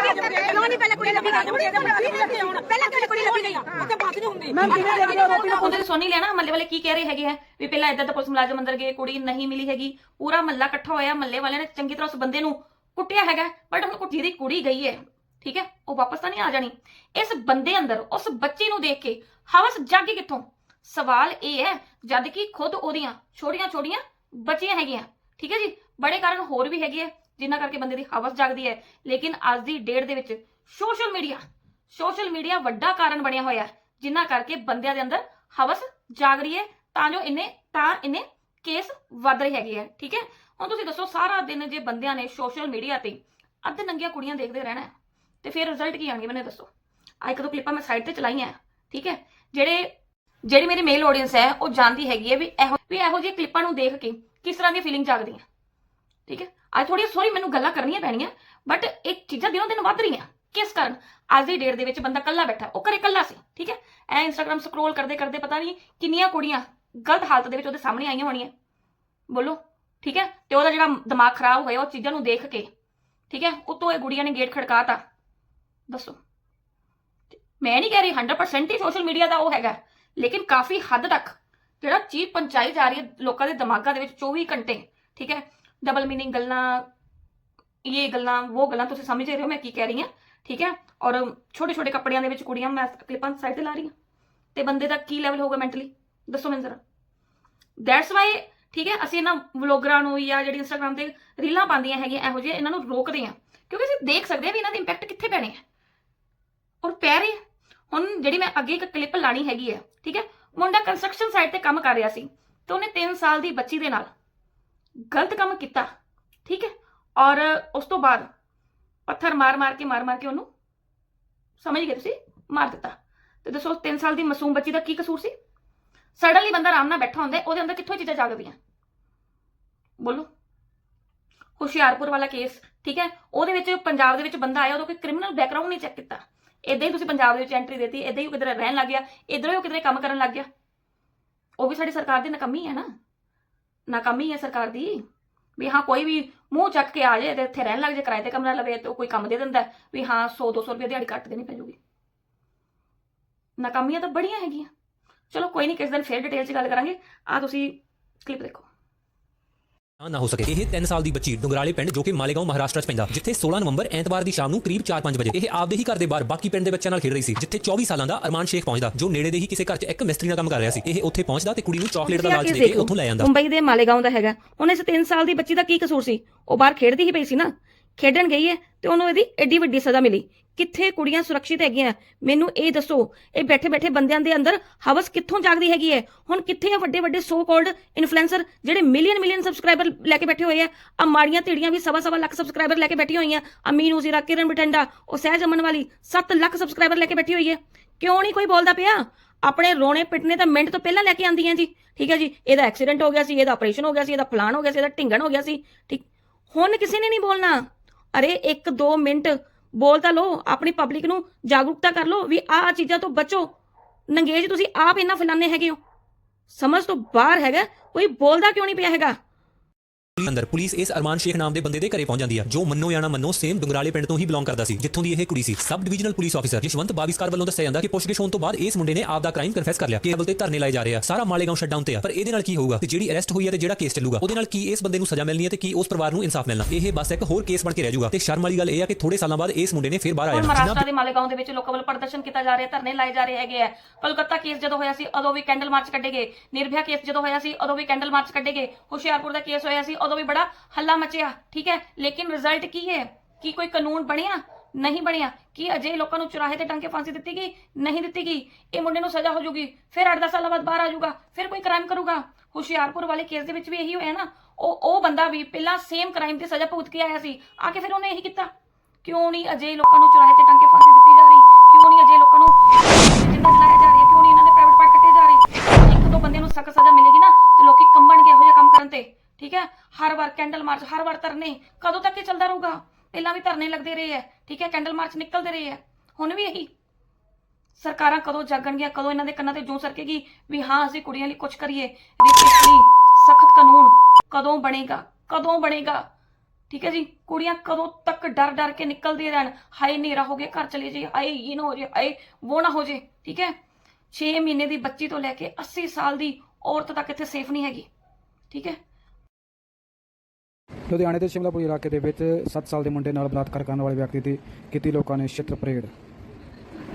Speaker 3: ਕਿਉਂ ਨਹੀਂ ਪਹਿਲਾਂ ਕੁੜੀ ਲੱਭੀ ਗਈ ਪਹਿਲਾਂ ਕਿਉਂ ਕੁੜੀ ਲੱਭੀ ਗਈ। ਉੱਥੇ ਬਾਤ ਨਹੀਂ ਹੁੰਦੀ ਮੈਂ ਕਿਵੇਂ ਲੱਭੀ ਰੋਟੀ
Speaker 2: ਉਹਦੇ ਤੇ ਸੁਣ ਹੀ ਲਿਆ ਨਾ ਮੱਲੇ ਵਾਲੇ ਕੀ ਕਹਿ ਰਹੇ ਹੈਗੇ ਆ ਵੀ ਪਹਿਲਾਂ ਇਦਾਂ ਦਾ ਪੁਲਿਸ ਮੁਲਾਜ਼ਮ ਅੰਦਰ ਗਏ ਕੁੜੀ ਨਹੀਂ ਮਿਲੀ ਹੈਗੀ। ਪੂਰਾ ਮੱਲਾ ਇਕੱਠਾ ਹੋਇਆ ਮੱਲੇ ਵਾਲਿਆਂ ਨੇ ਚੰਗੀ ਤਰ੍ਹਾਂ ਉਸ ਬੰਦੇ ਨੂੰ ਕੁੱਟਿਆ ਹੈਗਾ ਬਟ ਹੁਣ ਕੁ- ਜਿਹਦੀ ਕੁੜੀ ਗਈ ਹੈ। ਠੀਕ ਹੈ? ਉਹ ਵਾਪਸ ਤਾਂ ਨਹੀਂ ਆ ਜਾਣੀ। ਇਸ ਬੰਦੇ ਅੰਦਰ, ਉਸ ਬੱਚੀ ਨੂੰ ਦੇਖ ਕੇ ਹਵਸ ਜਾਗੀ ਕਿੱਥੋਂ? ਸਵਾਲ ਇਹ ਹੈ, ਜਦ ਕਿ ਖੁਦ ਉਹਦੀਆਂ ਛੋਟੀਆਂ ਛੋਟੀਆਂ ਬੱਚੀਆਂ ਹੈਗੀਆਂ। ਠੀਕ ਹੈ ਜੀ? ਬੜੇ ਕਾਰਨ ਹੋਰ ਵੀ ਹੈਗੇ ਆ, ਜਿਨ੍ਹਾਂ ਕਰਕੇ ਬੰਦੇ ਦੀ ਹਵਸ ਜਾਗਦੀ ਹੈ। ਲੇਕਿਨ ਅੱਜ ਦੀ ਡੇਟ ਦੇ ਵਿੱਚ ਸੋਸ਼ਲ ਮੀਡੀਆ ਸੋਸ਼ਲ ਮੀਡੀਆ ਵੱਡਾ ਕਾਰਨ ਬਣਿਆ ਹੋਇਆ ਹੈ, ਜਿਨ੍ਹਾਂ ਕਰਕੇ ਬੰਦਿਆਂ ਦੇ ਅੰਦਰ ਹਵਸ ਜਾਗ ਰਹੀ ਹੈ। ਤਾਂ ਜੋ ਇਹਨੇ ਤਾਂ ਇਹਨੇ ਕੇਸ ਵੱਧ ਰਹੇ ਹੈਗੇ ਆ। ਠੀਕ ਹੈ? ਹੁਣ ਤੁਸੀਂ ਦੱਸੋ, ਸਾਰਾ ਦਿਨ ਜੇ ਬੰਦਿਆਂ ਨੇ ਸੋਸ਼ਲ ਮੀਡੀਆ ਤੇ ਅੱਧ ਨੰਗੀਆਂ ਕੁੜੀਆਂ ਦੇਖਦੇ ਰਹਿਣਾ ਤੇ ਫਿਰ ਰਿਜ਼ਲਟ ਕੀ ਆਣਗੇ ਮੈਨੂੰ ਦੱਸੋ। ਆ ਇੱਕ ਦੋ ਕਲਿੱਪਾਂ ਮੈਂ ਸਾਈਡ ਤੇ ਚਲਾਈਆਂ, ਠੀਕ ਹੈ? ਜਿਹੜੇ, ਜਿਹੜੀ ਮੇਰੀ ਮੇਲ ਆਡੀਅנס ਹੈ, ਉਹ ਜਾਣਦੀ ਹੈਗੀ ਹੈ ਵੀ ਇਹੋ ਵੀ ਇਹੋ ਜਿਹੀ ਕਲਿੱਪਾਂ ਨੂੰ ਦੇਖ ਕੇ ਕਿਸ ਤਰ੍ਹਾਂ ਦੀ ਫੀਲਿੰਗ ਜਾਗਦੀਆਂ। ਠੀਕ ਹੈ? ਅੱਜ ਥੋੜੀ ਸੋਰੀ, ਮੈਨੂੰ ਗੱਲਾਂ ਕਰਨੀਆਂ ਪੈਣੀਆਂ ਬਟ ਇਹ ਚੀਜ਼ਾਂ ਦਿਨੋਂ ਦਿਨ ਵੱਧ ਰਹੀਆਂ। ਕਿਸ ਕਾਰਨ? ਅੱਜ ਦੀ ਡੇਟ ਦੇ ਵਿੱਚ ਬੰਦਾ ਕੱਲਾ ਬੈਠਾ, ਉਹ ਘਰੇ ਕੱਲਾ ਸੀ, ਠੀਕ ਹੈ? ਐ ਇੰਸਟਾਗ੍ਰam ਸਕਰੋਲ ਕਰਦੇ ਕਰਦੇ ਪਤਾ ਨਹੀਂ ਕਿੰਨੀਆਂ ਕੁੜੀਆਂ ਗਲਤ ਹਾਲਤ ਦੇ ਵਿੱਚ ਉਹਦੇ ਸਾਹਮਣੇ ਆਈਆਂ ਹੋਣੀਆਂ। ਬੋਲੋ, ਠੀਕ ਹੈ? ਤੇ ਉਹਦਾ ਜਿਹੜਾ ਦਿਮਾਗ ਖਰਾਬ ਹੋਇਆ, ਉਹ ਚੀਜ਼ਾਂ ਨੂੰ ਦੇਖ ਕੇ, ਠੀਕ ਹੈ? ਉਤੋਂ ਇਹ ਗੁੜੀਆਂ ਨੇ ਗੇਟ ਖੜਕਾਤਾ। ਦੱਸੋ। ਮੈਂ ਨਹੀਂ ਕਹਿ ਰਹੀ 100% ਹੀ ਸੋਸ਼ਲ ਮੀਡੀਆ ਦਾ ਉਹ ਹੈਗਾ, ਲੇਕਿਨ ਕਾਫੀ ਹੱਦ ਤੱਕ ਜਿਹੜਾ ਚੀਜ਼ ਪਹੁੰਚਾਈ ਜਾ ਰਹੀ ਹੈ ਲੋਕਾਂ ਦੇ ਦਿਮਾਗਾਂ ਦੇ ਵਿੱਚ 24 ਘੰਟੇ, ਠੀਕ ਹੈ ਡਬਲ ਮੀਨਿੰਗ ਗੱਲਾਂ, ਇਹ ਗੱਲਾਂ, ਉਹ ਗੱਲਾਂ ਤੁਸੀਂ ਸਮਝ ਰਹੇ ਹੋ ਮੈਂ ਕੀ ਕਹਿ ਰਹੀ ਹਾਂ, ਠੀਕ ਹੈ, ਔਰ ਛੋਟੇ ਛੋਟੇ ਕੱਪੜਿਆਂ ਦੇ ਵਿੱਚ ਕੁੜੀਆਂ ਮੈਂ ਕਲਿੱਪਾਂ ਸਾਈਡ ਤੇ ਲਾ ਰਹੀ ਹਾਂ, ਤੇ ਬੰਦੇ ਦਾ ਕੀ ਲੈਵਲ ਹੋਊਗਾ ਮੈਂਟਲੀ ਦੱਸੋ ਮੈਨੂੰ ਜ਼ਰਾ। ਦੈਟਸ ਵਾਈ ਠੀਕ ਹੈ, ਅਸੀਂ ਇਹਨਾਂ ਵਲੋਗਰਾਂ ਨੂੰ ਜਾਂ ਜਿਹੜੀ ਇੰਸਟਾਗ੍ਰam ਤੇ ਰੀਲਾਂ ਪਾਉਂਦੀਆਂ ਹੈਗੀਆਂ, ਇਹੋ ਜਿਹੇ ਇਹਨਾਂ ਨੂੰ ਰੋਕਦੇ ਹਾਂ, ਕਿਉਂਕਿ ਅਸੀਂ ਦੇਖ ਸਕਦੇ ਹਾਂ ਵੀ ਇਹਨਾਂ ਦੇ ਇੰਪੈਕਟ ਕਿੱਥੇ ਪੈਣੇ ਆ। ਔਰ ਪੈ ਰਹੇ ਹੁਣ ਜਿਹੜੀ ਮੈਂ ਅੱਗੇ ਇੱਕ ਕਲਿੱਪ ਲਾਣੀ ਹੈਗੀ ਹੈ ਠੀਕ ਹੈ, ਮੁੰਡਾ ਕੰਸਟਰਕਸ਼ਨ ਸਾਈਟ ਤੇ ਕੰਮ ਕਰ ਰਿਹਾ ਸੀ ਤੇ ਉਹਨੇ 3 ਸਾਲ ਦੀ ਬੱਚੀ ਦੇ ਨਾਲ ਗਲਤ ਕੰਮ ਕੀਤਾ, ਠੀਕ ਹੈ, ਔਰ ਉਸ ਤੋਂ ਬਾਅਦ ਪੱਥਰ ਮਾਰ ਮਾਰ ਕੇ ਮਾਰ ਮਾਰ ਕੇ ਉਹਨੂੰ ਸਮਝ ਗਏ ਤੁਸੀਂ, ਮਾਰ ਦਿੱਤਾ। ਤੇ ਦੱਸੋ 3 ਸਾਲ ਦੀ ਮਾਸੂਮ ਬੱਚੀ ਦਾ ਕੀ ਕਸੂਰ ਸੀ? ਸਡਨਲੀ ਬੰਦਾ ਆਰਾਮ ਨਾਲ ਬੈਠਾ ਹੁੰਦਾ ਉਹਦੇ ਅੰਦਰ ਕਿੱਥੋਂ ਚੀਜ਼ਾਂ ਜਾਗਦੀਆਂ? ਬੋਲੋ। ਹੁਸ਼ਿਆਰਪੁਰ ਵਾਲਾ ਕੇਸ ਠੀਕ ਹੈ, ਉਹਦੇ ਵਿੱਚ ਪੰਜਾਬ ਦੇ ਵਿੱਚ ਬੰਦਾ ਆਇਆ, ਉਹਦਾ ਕੋਈ ਕ੍ਰਿਮੀਨਲ ਬੈਕਗ੍ਰਾਉਂਡ ਨਹੀਂ ਚੈੱਕ ਕੀਤਾ। ਇਦਾਂ ਹੀ ਤੁਸੀਂ ਪੰਜਾਬ ਦੇ ਵਿੱਚ ਐਂਟਰੀ ਦੇਤੀ ਇਦਾਂ ਹੀ ਉਹ ਕਿਧਰੇ ਰਹਿਣ ਲੱਗ ਗਿਆ, ਇਧਰੋਂ ਹੀ ਉਹ ਕਿਧਰੇ ਕੰਮ ਕਰਨ ਲੱਗ ਗਿਆ। ਉਹ ਵੀ ਸਾਡੀ ਸਰਕਾਰ ਦੀ ਨਾਕਾਮੀ ਹੈ ਨਾ। ਨਾਕਾਮੀ ਹੈ ਸਰਕਾਰ ਦੀ। ਵੀ ਹਾਂ, ਕੋਈ ਵੀ ਮੂੰਹ ਚੱਕ ਕੇ ਆ ਜਾਏ ਤੇ ਇੱਥੇ ਰਹਿਣ ਲੱਗ ਜਾਏ, ਕਿਰਾਏ ਤੇ ਕਮਰਾ ਲਵੇ ਤੇ ਉਹ ਕੋਈ ਕੰਮ ਦੇ ਦਿੰਦਾ ਵੀ ਹਾਂ 100 200 ਰੁਪਏ ਦਿਹਾੜੀ ਕੱਟ ਦੇਣੀ ਪੈ ਜੂਗੀ ਨਾਕਾਮੀਆਂ ਤਾਂ ਬੜੀਆਂ ਹੈਗੀਆਂ। ਚਲੋ, ਕੋਈ ਨਹੀਂ ਕਿਸ ਦਿਨ ਫੇਰ ਡਿਟੇਲ 'ਚ ਗੱਲ ਕਰਾਂਗੇ। ਆ ਤੁਸੀਂ ਕਲਿੱਪ ਦੇਖੋ।
Speaker 5: ਨਾ ਹੋ ਸਕੇ। ਇਹ 3 ਸਾਲ ਦੀ ਬੱਚੀ ਡੁੰਗਰਾਲੇ ਪਿੰਡ ਜੋ ਕਿ ਮਾਲੇਗਾਉਂ, ਮਹਾਰਾਸ਼ਟਰ ਚ ਪੈਂਦਾ, ਜਿੱਥੇ 16 ਨਵੰਬਰ ਐਤਵਾਰ ਦੀ ਸ਼ਾਮ ਨੂੰ ਕਰੀਬ 4-5 ਵਜੇ ਇਹ ਆਪਦੇ ਹੀ ਘਰ ਦੇ ਬਾਹਰ ਬਾਕੀ ਪਿੰਡ ਦੇ ਬੱਚਿਆਂ ਨਾਲ ਖੇਡ ਰਹੀ ਸੀ, ਜਿੱਥੇ 24 ਸਾਲਾਂ ਦਾ ਅਰਮਾਨ ਸ਼ੇਖ ਪਹੁੰਚਦਾ, ਜੋ ਨੇੜੇ ਦੇ ਹੀ ਕਿਸੇ ਘਰ 'ਚ ਇੱਕ ਮਿਸਤਰੀ ਨਾਲ ਕੰਮ ਕਰ ਰਿਹਾ ਸੀ। ਇਹ ਉੱਥੇ ਪਹੁੰਚਦਾ ਤੇ ਕੁੜੀ ਨੂੰ ਚਾਕਲੇਟ ਦਾ ਲਾਲਚ ਦੇ ਕੇ ਉੱਥੋਂ ਲੈ ਜਾਂਦਾ।
Speaker 2: ਮੁੰਬਈ ਦੇ ਮਾਲੇਗਾਉਂ ਦਾ ਹੈਗਾ। ਹੁਣ ਇਸ 3 ਸਾਲ ਦੀ ਬੱਚੀ ਦਾ ਕੀ ਕਸੂਰ ਸੀ? ਉਹ ਬਾਹਰ ਖੇਡਦੀ ਹੀ ਪਈ ਸੀ ਨਾ। ਖੇਡਣ ਗਈ ਹੈ ਤੇ ਉਹਨੂੰ ਇਹਦੀ ਐਡੀ ਵੱਡੀ ਸਜ਼ਾ ਮਿਲੀ। ਕਿੱਥੇ ਕੁੜੀਆਂ ਸੁਰੱਖਿਅਤ ਹੈਗੀਆਂ? ਮੈਨੂੰ ਇਹ ਦੱਸੋ, ਇਹ ਬੈਠੇ ਬੈਠੇ ਬੰਦਿਆਂ ਦੇ ਅੰਦਰ ਹਵਸ ਕਿੱਥੋਂ ਜਾਗਦੀ ਹੈਗੀ ਹੈ? ਹੁਣ ਕਿੱਥੇ ਆ ਵੱਡੇ ਵੱਡੇ ਸੋ ਕਾਲਡ ਇਨਫਲੂਐਂਸਰ ਜਿਹੜੇ ਮਿਲੀਅਨ ਮਿਲੀਅਨ ਸਬਸਕ੍ਰਾਈਬਰ ਲੈ ਕੇ ਬੈਠੇ ਹੋਏ ਆ? ਆ ਮਾੜੀਆਂ ਧੀੜੀਆਂ ਵੀ ਸਵਾ ਸਵਾ ਲੱਖ ਸਬਸਕ੍ਰਾਈਬਰ ਲੈ ਕੇ ਬੈਠੀਆਂ ਹੋਈਆਂ। ਅਮੀਨ ਉਜ਼ੀਰਾ ਕਿਰਨ ਬਟੰਡਾ ਉਹ ਸਹਿਜ ਅਮਨ ਵਾਲੀ 7 ਲੱਖ ਸਬਸਕ੍ਰਾਈਬਰ ਲੈ ਕੇ ਬੈਠੀ ਹੋਈ ਹੈ। ਕਿਉਂ ਨਹੀਂ ਕੋਈ ਬੋਲਦਾ ਪਿਆ? ਆਪਣੇ ਰੋਣੇ ਪਿੱਟਨੇ ਤਾਂ ਮਿੰਟ ਤੋਂ ਪਹਿਲਾਂ ਲੈ ਕੇ ਆਂਦੀਆਂ ਜੀ। ਠੀਕ ਹੈ ਜੀ, ਇਹਦਾ ਐਕਸੀਡੈਂਟ ਹੋ ਗਿਆ ਸੀ, ਇਹਦਾ ਆਪਰੇਸ਼ਨ ਹੋ ਗਿਆ ਸੀ, ਇਹਦਾ ਫਲਾਣ ਹੋ ਗਿਆ ਸੀ, ਇਹਦਾ ਢਿੰਗਣ ਹੋ ਗਿਆ ਸੀ। ਠੀਕ, ਹੁਣ ਕਿਸੇ ਨੇ ਨਹੀਂ ਬੋਲਣਾ? ਅਰੇ 1-2 ਮਿੰਟ ਬੋਲ ਤਾਂ ਲੋ ਆਪਣੀ ਪਬਲਿਕ ਨੂੰ ਜਾਗਰੂਕਤਾ ਕਰ ਲੋ ਵੀ ਆਹ ਚੀਜ਼ਾਂ ਤੋਂ ਬਚੋ। ਨੰਗੇਜ ਤੁਸੀਂ ਆਪ ਇੰਨਾ ਫੈਲਾਣੇ ਹੈਗੇ ਹੋ। ਸਮਝ ਤੋਂ ਬਾਹਰ ਹੈਗਾ, ਕੋਈ ਬੋਲਦਾ ਕਿਉਂ ਨਹੀਂ ਪਿਆ ਹੈਗਾ?
Speaker 5: ਅੰਦਰ ਪੁਲਿਸ ਇਸ ਅਰਮਾਨ ਸ਼ੇਖ ਨਾਮ ਦੇ ਬੰਦੇ ਦੇ ਘਰੇ ਪਹੁੰਚ ਜਾਂਦੀ ਆ ਜੋ ਮੰਨੋ ਜਾਂ ਨਾ ਮੰਨੋ ਸੇਮ ਡੁੰਗਰਾਲੇ ਪਿੰਡ ਤੋਂ ਹੀ ਬਿਲੋਂਗ ਕਰਦਾ ਸੀ ਜਿੱਥੋਂ ਦੀ ਇਹ ਕੁੜੀ ਸੀ। Sub divisional police officer Jashwant Bawiskar ਵੱਲੋਂ ਦੱਸਿਆ ਜਾਂਦਾ ਕਿ ਪੁੱਛਗਿੱਛ ਹੋਣ ਤੋਂ ਬਾਅਦ ਇਸ ਮੁੰਡੇ ਨੇ ਆਪ ਦਾ ਕ੍ਰਾਈਮ ਕਨਫੈਸ ਕਰ ਲਿਆ। ਕੇਵਲ ਤੇ ਧਰਨੇ ਲਾਏ ਜਾ ਰਹੇ ਆ। ਸਾਰਾ ਮਾਲੇਗਾਉਂ ਸ਼ਟਡਾਊਨ ਤੇ ਆ। ਪਰ ਇਹਦੇ ਨਾਲ ਕੀ ਹੋਊਗਾ? ਤੇ ਜਿਹੜੀ ਅਰੈਸਟ ਹੋਈ ਹੈ ਤੇ ਜਿਹੜਾ ਕੇਸ ਚੱਲੂਗਾ ਉਹਦੇ ਨਾਲ ਕੀ ਇਸ ਬੰਦੇ ਨੂੰ ਸਜ਼ਾ ਮਿਲਣੀ ਹੈ ਤੇ ਕੀ ਉਸ ਪਰਿਵਾਰ ਨੂੰ ਇਨਸਾਫ ਮਿਲਣਾ? ਇਹ ਬਸ ਇੱਕ ਹੋਰ ਕੇਸ ਬਣ ਕੇ ਰਹਿ ਜਾਊਗਾ। ਤੇ ਸ਼ਰਮ ਵਾਲੀ ਗੱਲ ਇਹ ਆ ਕਿ ਥੋੜੇ ਸਾਲਾਂ ਬਾਅਦ ਇਸ ਮੁੰਡੇ ਨੇ ਫਿਰ ਬਾਹਰ ਆ ਜਾਣਾ
Speaker 2: ਮਹਾਰਾਸ਼ਟਰ ਦੇ ਮਾਲੇਗਾਉਂ ਦੇ ਵਿੱਚ ਲੋਕਾਂ ਵੱਲੋਂ ਪ੍ਰਦਰਸ਼ਨ ਕੀਤਾ ਜਾ ਰਿਹਾ ਧਰਨੇ ਲਾਏ ਜਾ ਰਹੇ ਹੈਗੇ ਆ। ਕਲਕੱਤਾ ਕੇਸ ਜਦੋਂ ਹੋਇਆ ਸੀ ਉਦੋਂ ਵੀ ਕੈਂਡਲ ਮਾਰਚ ਕੱਢੇ ਗਏ। ਨਿਰਭਇਆ ਕੇਸ ਜਦੋਂ ਹੋਇਆ ਸੀ ਉਦੋਂ ਵੀ ਕੈਂਡਲ ਮਾਰਚ ਕੱਢੇ ਗਏ। ਹੁਸ਼ਿਆਰਪੁਰ ਦਾ ਕੇਸ ਹੋਇਆ ਸੀ ਉਦੋਂ ਵੀ ਬੜਾ ਹੱਲਾ ਮਚਿਆ, ਠੀਕ ਹੈ? ਲੇਕਿਨ ਰਿਜ਼ਲਟ ਕੀ ਹੈ? ਕੀ ਕੋਈ ਕਾਨੂੰਨ ਬਣਿਆ? ਨਹੀਂ ਬਣਿਆ। ਕੀ ਅਜੇ ਲੋਕਾਂ ਨੂੰ ਚੁਰਾਹੇ ਤੇ ਟੰਗ ਫਾਂਸੀ ਦਿੱਤੀ ਗਈ? ਨਹੀਂ ਦਿੱਤੀ ਗਈ। ਇਹ ਮੁੰਡੇ ਨੂੰ ਸਜ਼ਾ ਹੋ ਜੂਗੀ। ਫਿਰ 8-10 ਸਾਲਾਂ ਬਾਅਦ ਬਾਹਰ ਆ ਜਾਊਗਾ ਫਿਰ ਕੋਈ ਕ੍ਰਾਈਮ ਕਰੂਗਾ। ਹੁਸ਼ਿਆਰਪੁਰ ਵਾਲੇ ਕੇਸ ਦੇ ਵਿੱਚ ਵੀ ਇਹੀ ਹੋਇਆ ਨਾ। ਉਹ ਉਹ ਬੰਦਾ ਵੀ ਪਹਿਲਾਂ ਸੇਮ ਕ੍ਰਾਈਮ ਦੀ ਸਜ਼ਾ ਭੁਗਤ ਕੇ ਆਇਆ ਸੀ। ਆ ਕੇ ਫਿਰ ਉਹਨੇ ਇਹੀ ਕੀਤਾ। ਕਿਉਂ ਨਹੀਂ ਅਜੇ ਲੋਕਾਂ ਨੂੰ ਚੁਰਾਹੇ ਤੇ ਟੰਗ ਫਾਂਸੀ ਦਿੱਤੀ ਜਾ ਰਹੀ? ਕਿਉਂ ਨਹੀਂ ਅਜੇ ਲੋਕਾਂ ਨੂੰ ਜਿੰਦਾ ਜਲਾਇਆ ਜਾ ਰਿਹਾ? ਕਿਉਂ ਨਹੀਂ ਇਹਨਾਂ ਦੇ ਪ੍ਰਾਈਵੇਟ ਪਾਰਟ ਕੱਟੇ ਜਾ ਰਹੇ? ਇੱਕ ਦੋ ਬੰਦੇ ਨੂੰ ਸਖਤ ਸਜ਼ਾ ਮਿਲੇਗੀ ਨਾ ਤੇ ਲੋਕੀ ਕੰਬਣਗੇ ਇਹੋ ਜਿਹੇ ਕੰਮ ਕਰਨ ਤੇ। ਠੀਕ ਹੈ? ਹਰ ਵਾਰ ਕੈਂਡਲ ਮਾਰਚ, ਹਰ ਵਾਰ ਧਰਨੇ। ਕਦੋਂ ਤੱਕ ਇਹ ਚੱਲਦਾ ਰਹੂਗਾ? ਪਹਿਲਾਂ ਵੀ ਧਰਨੇ ਲੱਗਦੇ ਰਹੇ ਹੈ, ਠੀਕ ਹੈ? ਕੈਂਡਲ ਮਾਰਚ ਨਿਕਲਦੇ ਰਹੇ ਹੈ। ਹੁਣ ਵੀ ਇਹੀ। ਸਰਕਾਰਾਂ ਕਦੋਂ ਜਾਗਣਗੀਆਂ, ਕਦੋਂ ਇਹਨਾਂ ਦੇ ਕੰਨਾਂ ਤੇ ਜੂੰ ਸਰਕੇਗੀ? ਵੀ ਹਾਂ, ਅਸੀਂ ਕੁੜੀਆਂ ਲਈ ਕੁਝ ਕਰੀਏ। ਰੇਪਿਸਟ ਲਈ ਸਖਤ ਕਾਨੂੰਨ ਕਦੋਂ ਬਣੇਗਾ? ਕਦੋਂ ਬਣੇਗਾ? ਠੀਕ ਹੈ ਜੀ? ਕੁੜੀਆਂ ਕਦੋਂ ਤੱਕ ਡਰ ਡਰ ਕੇ ਨਿਕਲਦੀਆਂ ਰਹਿਣ? ਹਾਏ, ਹਨੇਰਾ ਹੋ ਗਿਆ, ਘਰ ਚਲੇ ਜਾਈਏ। ਹਾਏ ਇਹ ਨਾ ਹੋ ਜਾਏ ਹਾਏ ਉਹ ਨਾ ਹੋ ਜਾਏ ਠੀਕ ਹੈ? 6 ਮਹੀਨੇ ਦੀ ਬੱਚੀ ਤੋਂ ਲੈ ਕੇ 80 ਸਾਲ ਦੀ ਔਰਤ ਤੱਕ ਇੱਥੇ ਸੇਫ ਨਹੀਂ ਹੈਗੀ। ਠੀਕ ਹੈ?
Speaker 6: ਲੁਧਿਆਣੇ ਦੇ ਸ਼ਿਮਲਾਪੁਰੀ ਇਲਾਕੇ ਦੇ ਵਿੱਚ 7 ਸਾਲ ਦੇ ਮੁੰਡੇ ਨਾਲ ਬਲਾਤਕਾਰ ਕਰਨ ਵਾਲੇ ਵਿਅਕਤੀ ਦੀ ਕੀਤੀ ਲੋਕਾਂ ਨੇ ਛਿੱਤਰ ਪਰੇਡ।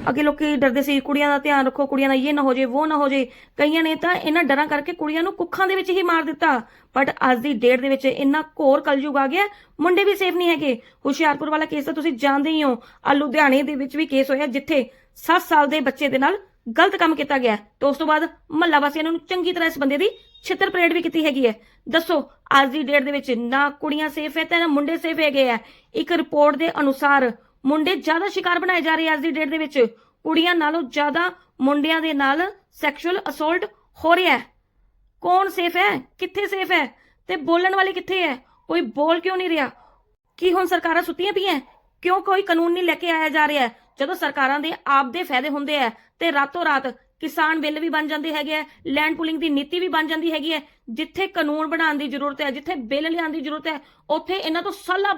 Speaker 2: ਅੱਗੇ ਲੋਕੀ ਡਰਦੇ ਸੀ, ਕੁੜੀਆਂ ਦਾ ਧਿਆਨ ਰੱਖੋ, ਕੁੜੀਆਂ ਦਾ ਇਹ ਨਾ ਹੋ ਜੇ ਉਹ ਨਾ ਹੋ ਜੇ। ਕਈਆਂ ਨੇ ਤਾਂ ਇਹਨਾਂ ਡਰਾਂ ਕਰਕੇ ਕੁੜੀਆਂ ਨੂੰ ਕੁੱਖਾਂ ਦੇ ਵਿੱਚ ਹੀ ਮਾਰ ਦਿੱਤਾ। ਬਟ ਅੱਜ ਦੀ ਡੇਟ ਦੇ ਵਿੱਚ ਇੰਨਾ ਘੋਰ ਕਲਯੁਗ ਆ ਗਿਆ, ਮੁੰਡੇ ਵੀ ਸੇਫ ਨਹੀਂ ਹੈਗੇ। ਹੁਸ਼ਿਆਰਪੁਰ ਵਾਲਾ ਕੇਸ ਤਾਂ ਤੁਸੀਂ ਜਾਣਦੇ ਹੀ ਹੋ। ਆ ਲੁਧਿਆਣੇ ਦੇ ਵਿੱਚ ਵੀ ਕੇਸ ਹੋਇਆ, ਜਿੱਥੇ 7 ਸਾਲ ਦੇ ਬੱਚੇ ਦੇ ਨਾਲ ਗਲਤ ਕੰਮ ਕੀਤਾ ਗਿਆ ਤੇ ਉਸ ਤੋਂ ਬਾਅਦ ਮਹੱਲਾ ਵਾਸੀਆਂ ਨੂੰ ਚੰਗੀ ਤਰ੍ਹਾਂ ਇਸ ਬੰਦੇ ਦੀ ਛਿੱਤਰ ਪਰੇਡ ਵੀ ਕੀਤੀ ਹੈਗੀ ਹੈ। ਦੱਸੋ, ਅੱਜ ਦੀ ਡੇਟ ਦੇ ਵਿੱਚ ਨਾ ਕੁੜੀਆਂ ਸੇਫ ਹੈ ਤੇ ਨਾ ਮੁੰਡੇ ਸੇਫ ਹੈਗੇ ਆ? ਇੱਕ ਰਿਪੋਰਟ ਦੇ ਅਨੁਸਾਰ ਮੁੰਡੇ ਜ਼ਿਆਦਾ ਸ਼ਿਕਾਰ ਬਣਾਏ ਜਾ ਰਹੇ ਅੱਜ ਦੀ ਡੇਟ ਦੇ ਵਿੱਚ। ਕੁੜੀਆਂ ਨਾਲੋਂ ਜ਼ਿਆਦਾ ਮੁੰਡਿਆਂ ਦੇ ਨਾਲ ਸੈਕਸ਼ੂਅਲ ਅਸੌਲਟ ਹੋ ਰਿਹਾ ਹੈ। ਕੌਣ ਸੇਫ ਹੈ? ਕਿੱਥੇ ਸੇਫ ਹੈ? ਤੇ ਬੋਲਣ ਵਾਲੇ ਕਿੱਥੇ ਹੈ? ਕੋਈ ਬੋਲ ਕਿਉਂ ਨਹੀਂ ਰਿਹਾ? ਕੀ ਹੁਣ ਸਰਕਾਰਾਂ ਸੁੱਤੀਆਂ ਪਈਆਂ? ਕਿਉਂ ਕੋਈ ਕਾਨੂੰਨ ਨਹੀਂ ਲੈ ਕੇ ਆਇਆ ਜਾ ਰਿਹਾ? ਜਦੋਂ ਸਰਕਾਰਾਂ ਦੇ ਆਪ ਦੇ ਫਾਇਦੇ ਹੁੰਦੇ ਆ, ਤੇ ਰਾਤੋਂ ਰਾਤ ਕਿਸਾਨ ਬਿੱਲ ਵੀ ਬਣ ਜਾਂਦੇ ਹੈਗੇ ਆ ਲੈਂਡ ਪੂਲਿੰਗ ਦੀ ਨੀਤੀ ਵੀ ਬਣ ਜਾਂਦੀ ਹੈਗੀ ਹੈ ਜਿੱਥੇ ਕਾਨੂੰਨ ਬਣਾਉਣ ਦੀ ਜ਼ਰੂਰਤ ਹੈ, ਜਿੱਥੇ ਬਿੱਲ ਲਿਆਉਣ ਦੀ ਜ਼ਰੂਰਤ ਹੈ, ਉੱਥੇ ਇਹਨਾਂ ਤੋਂ ਸਾਲਾਂ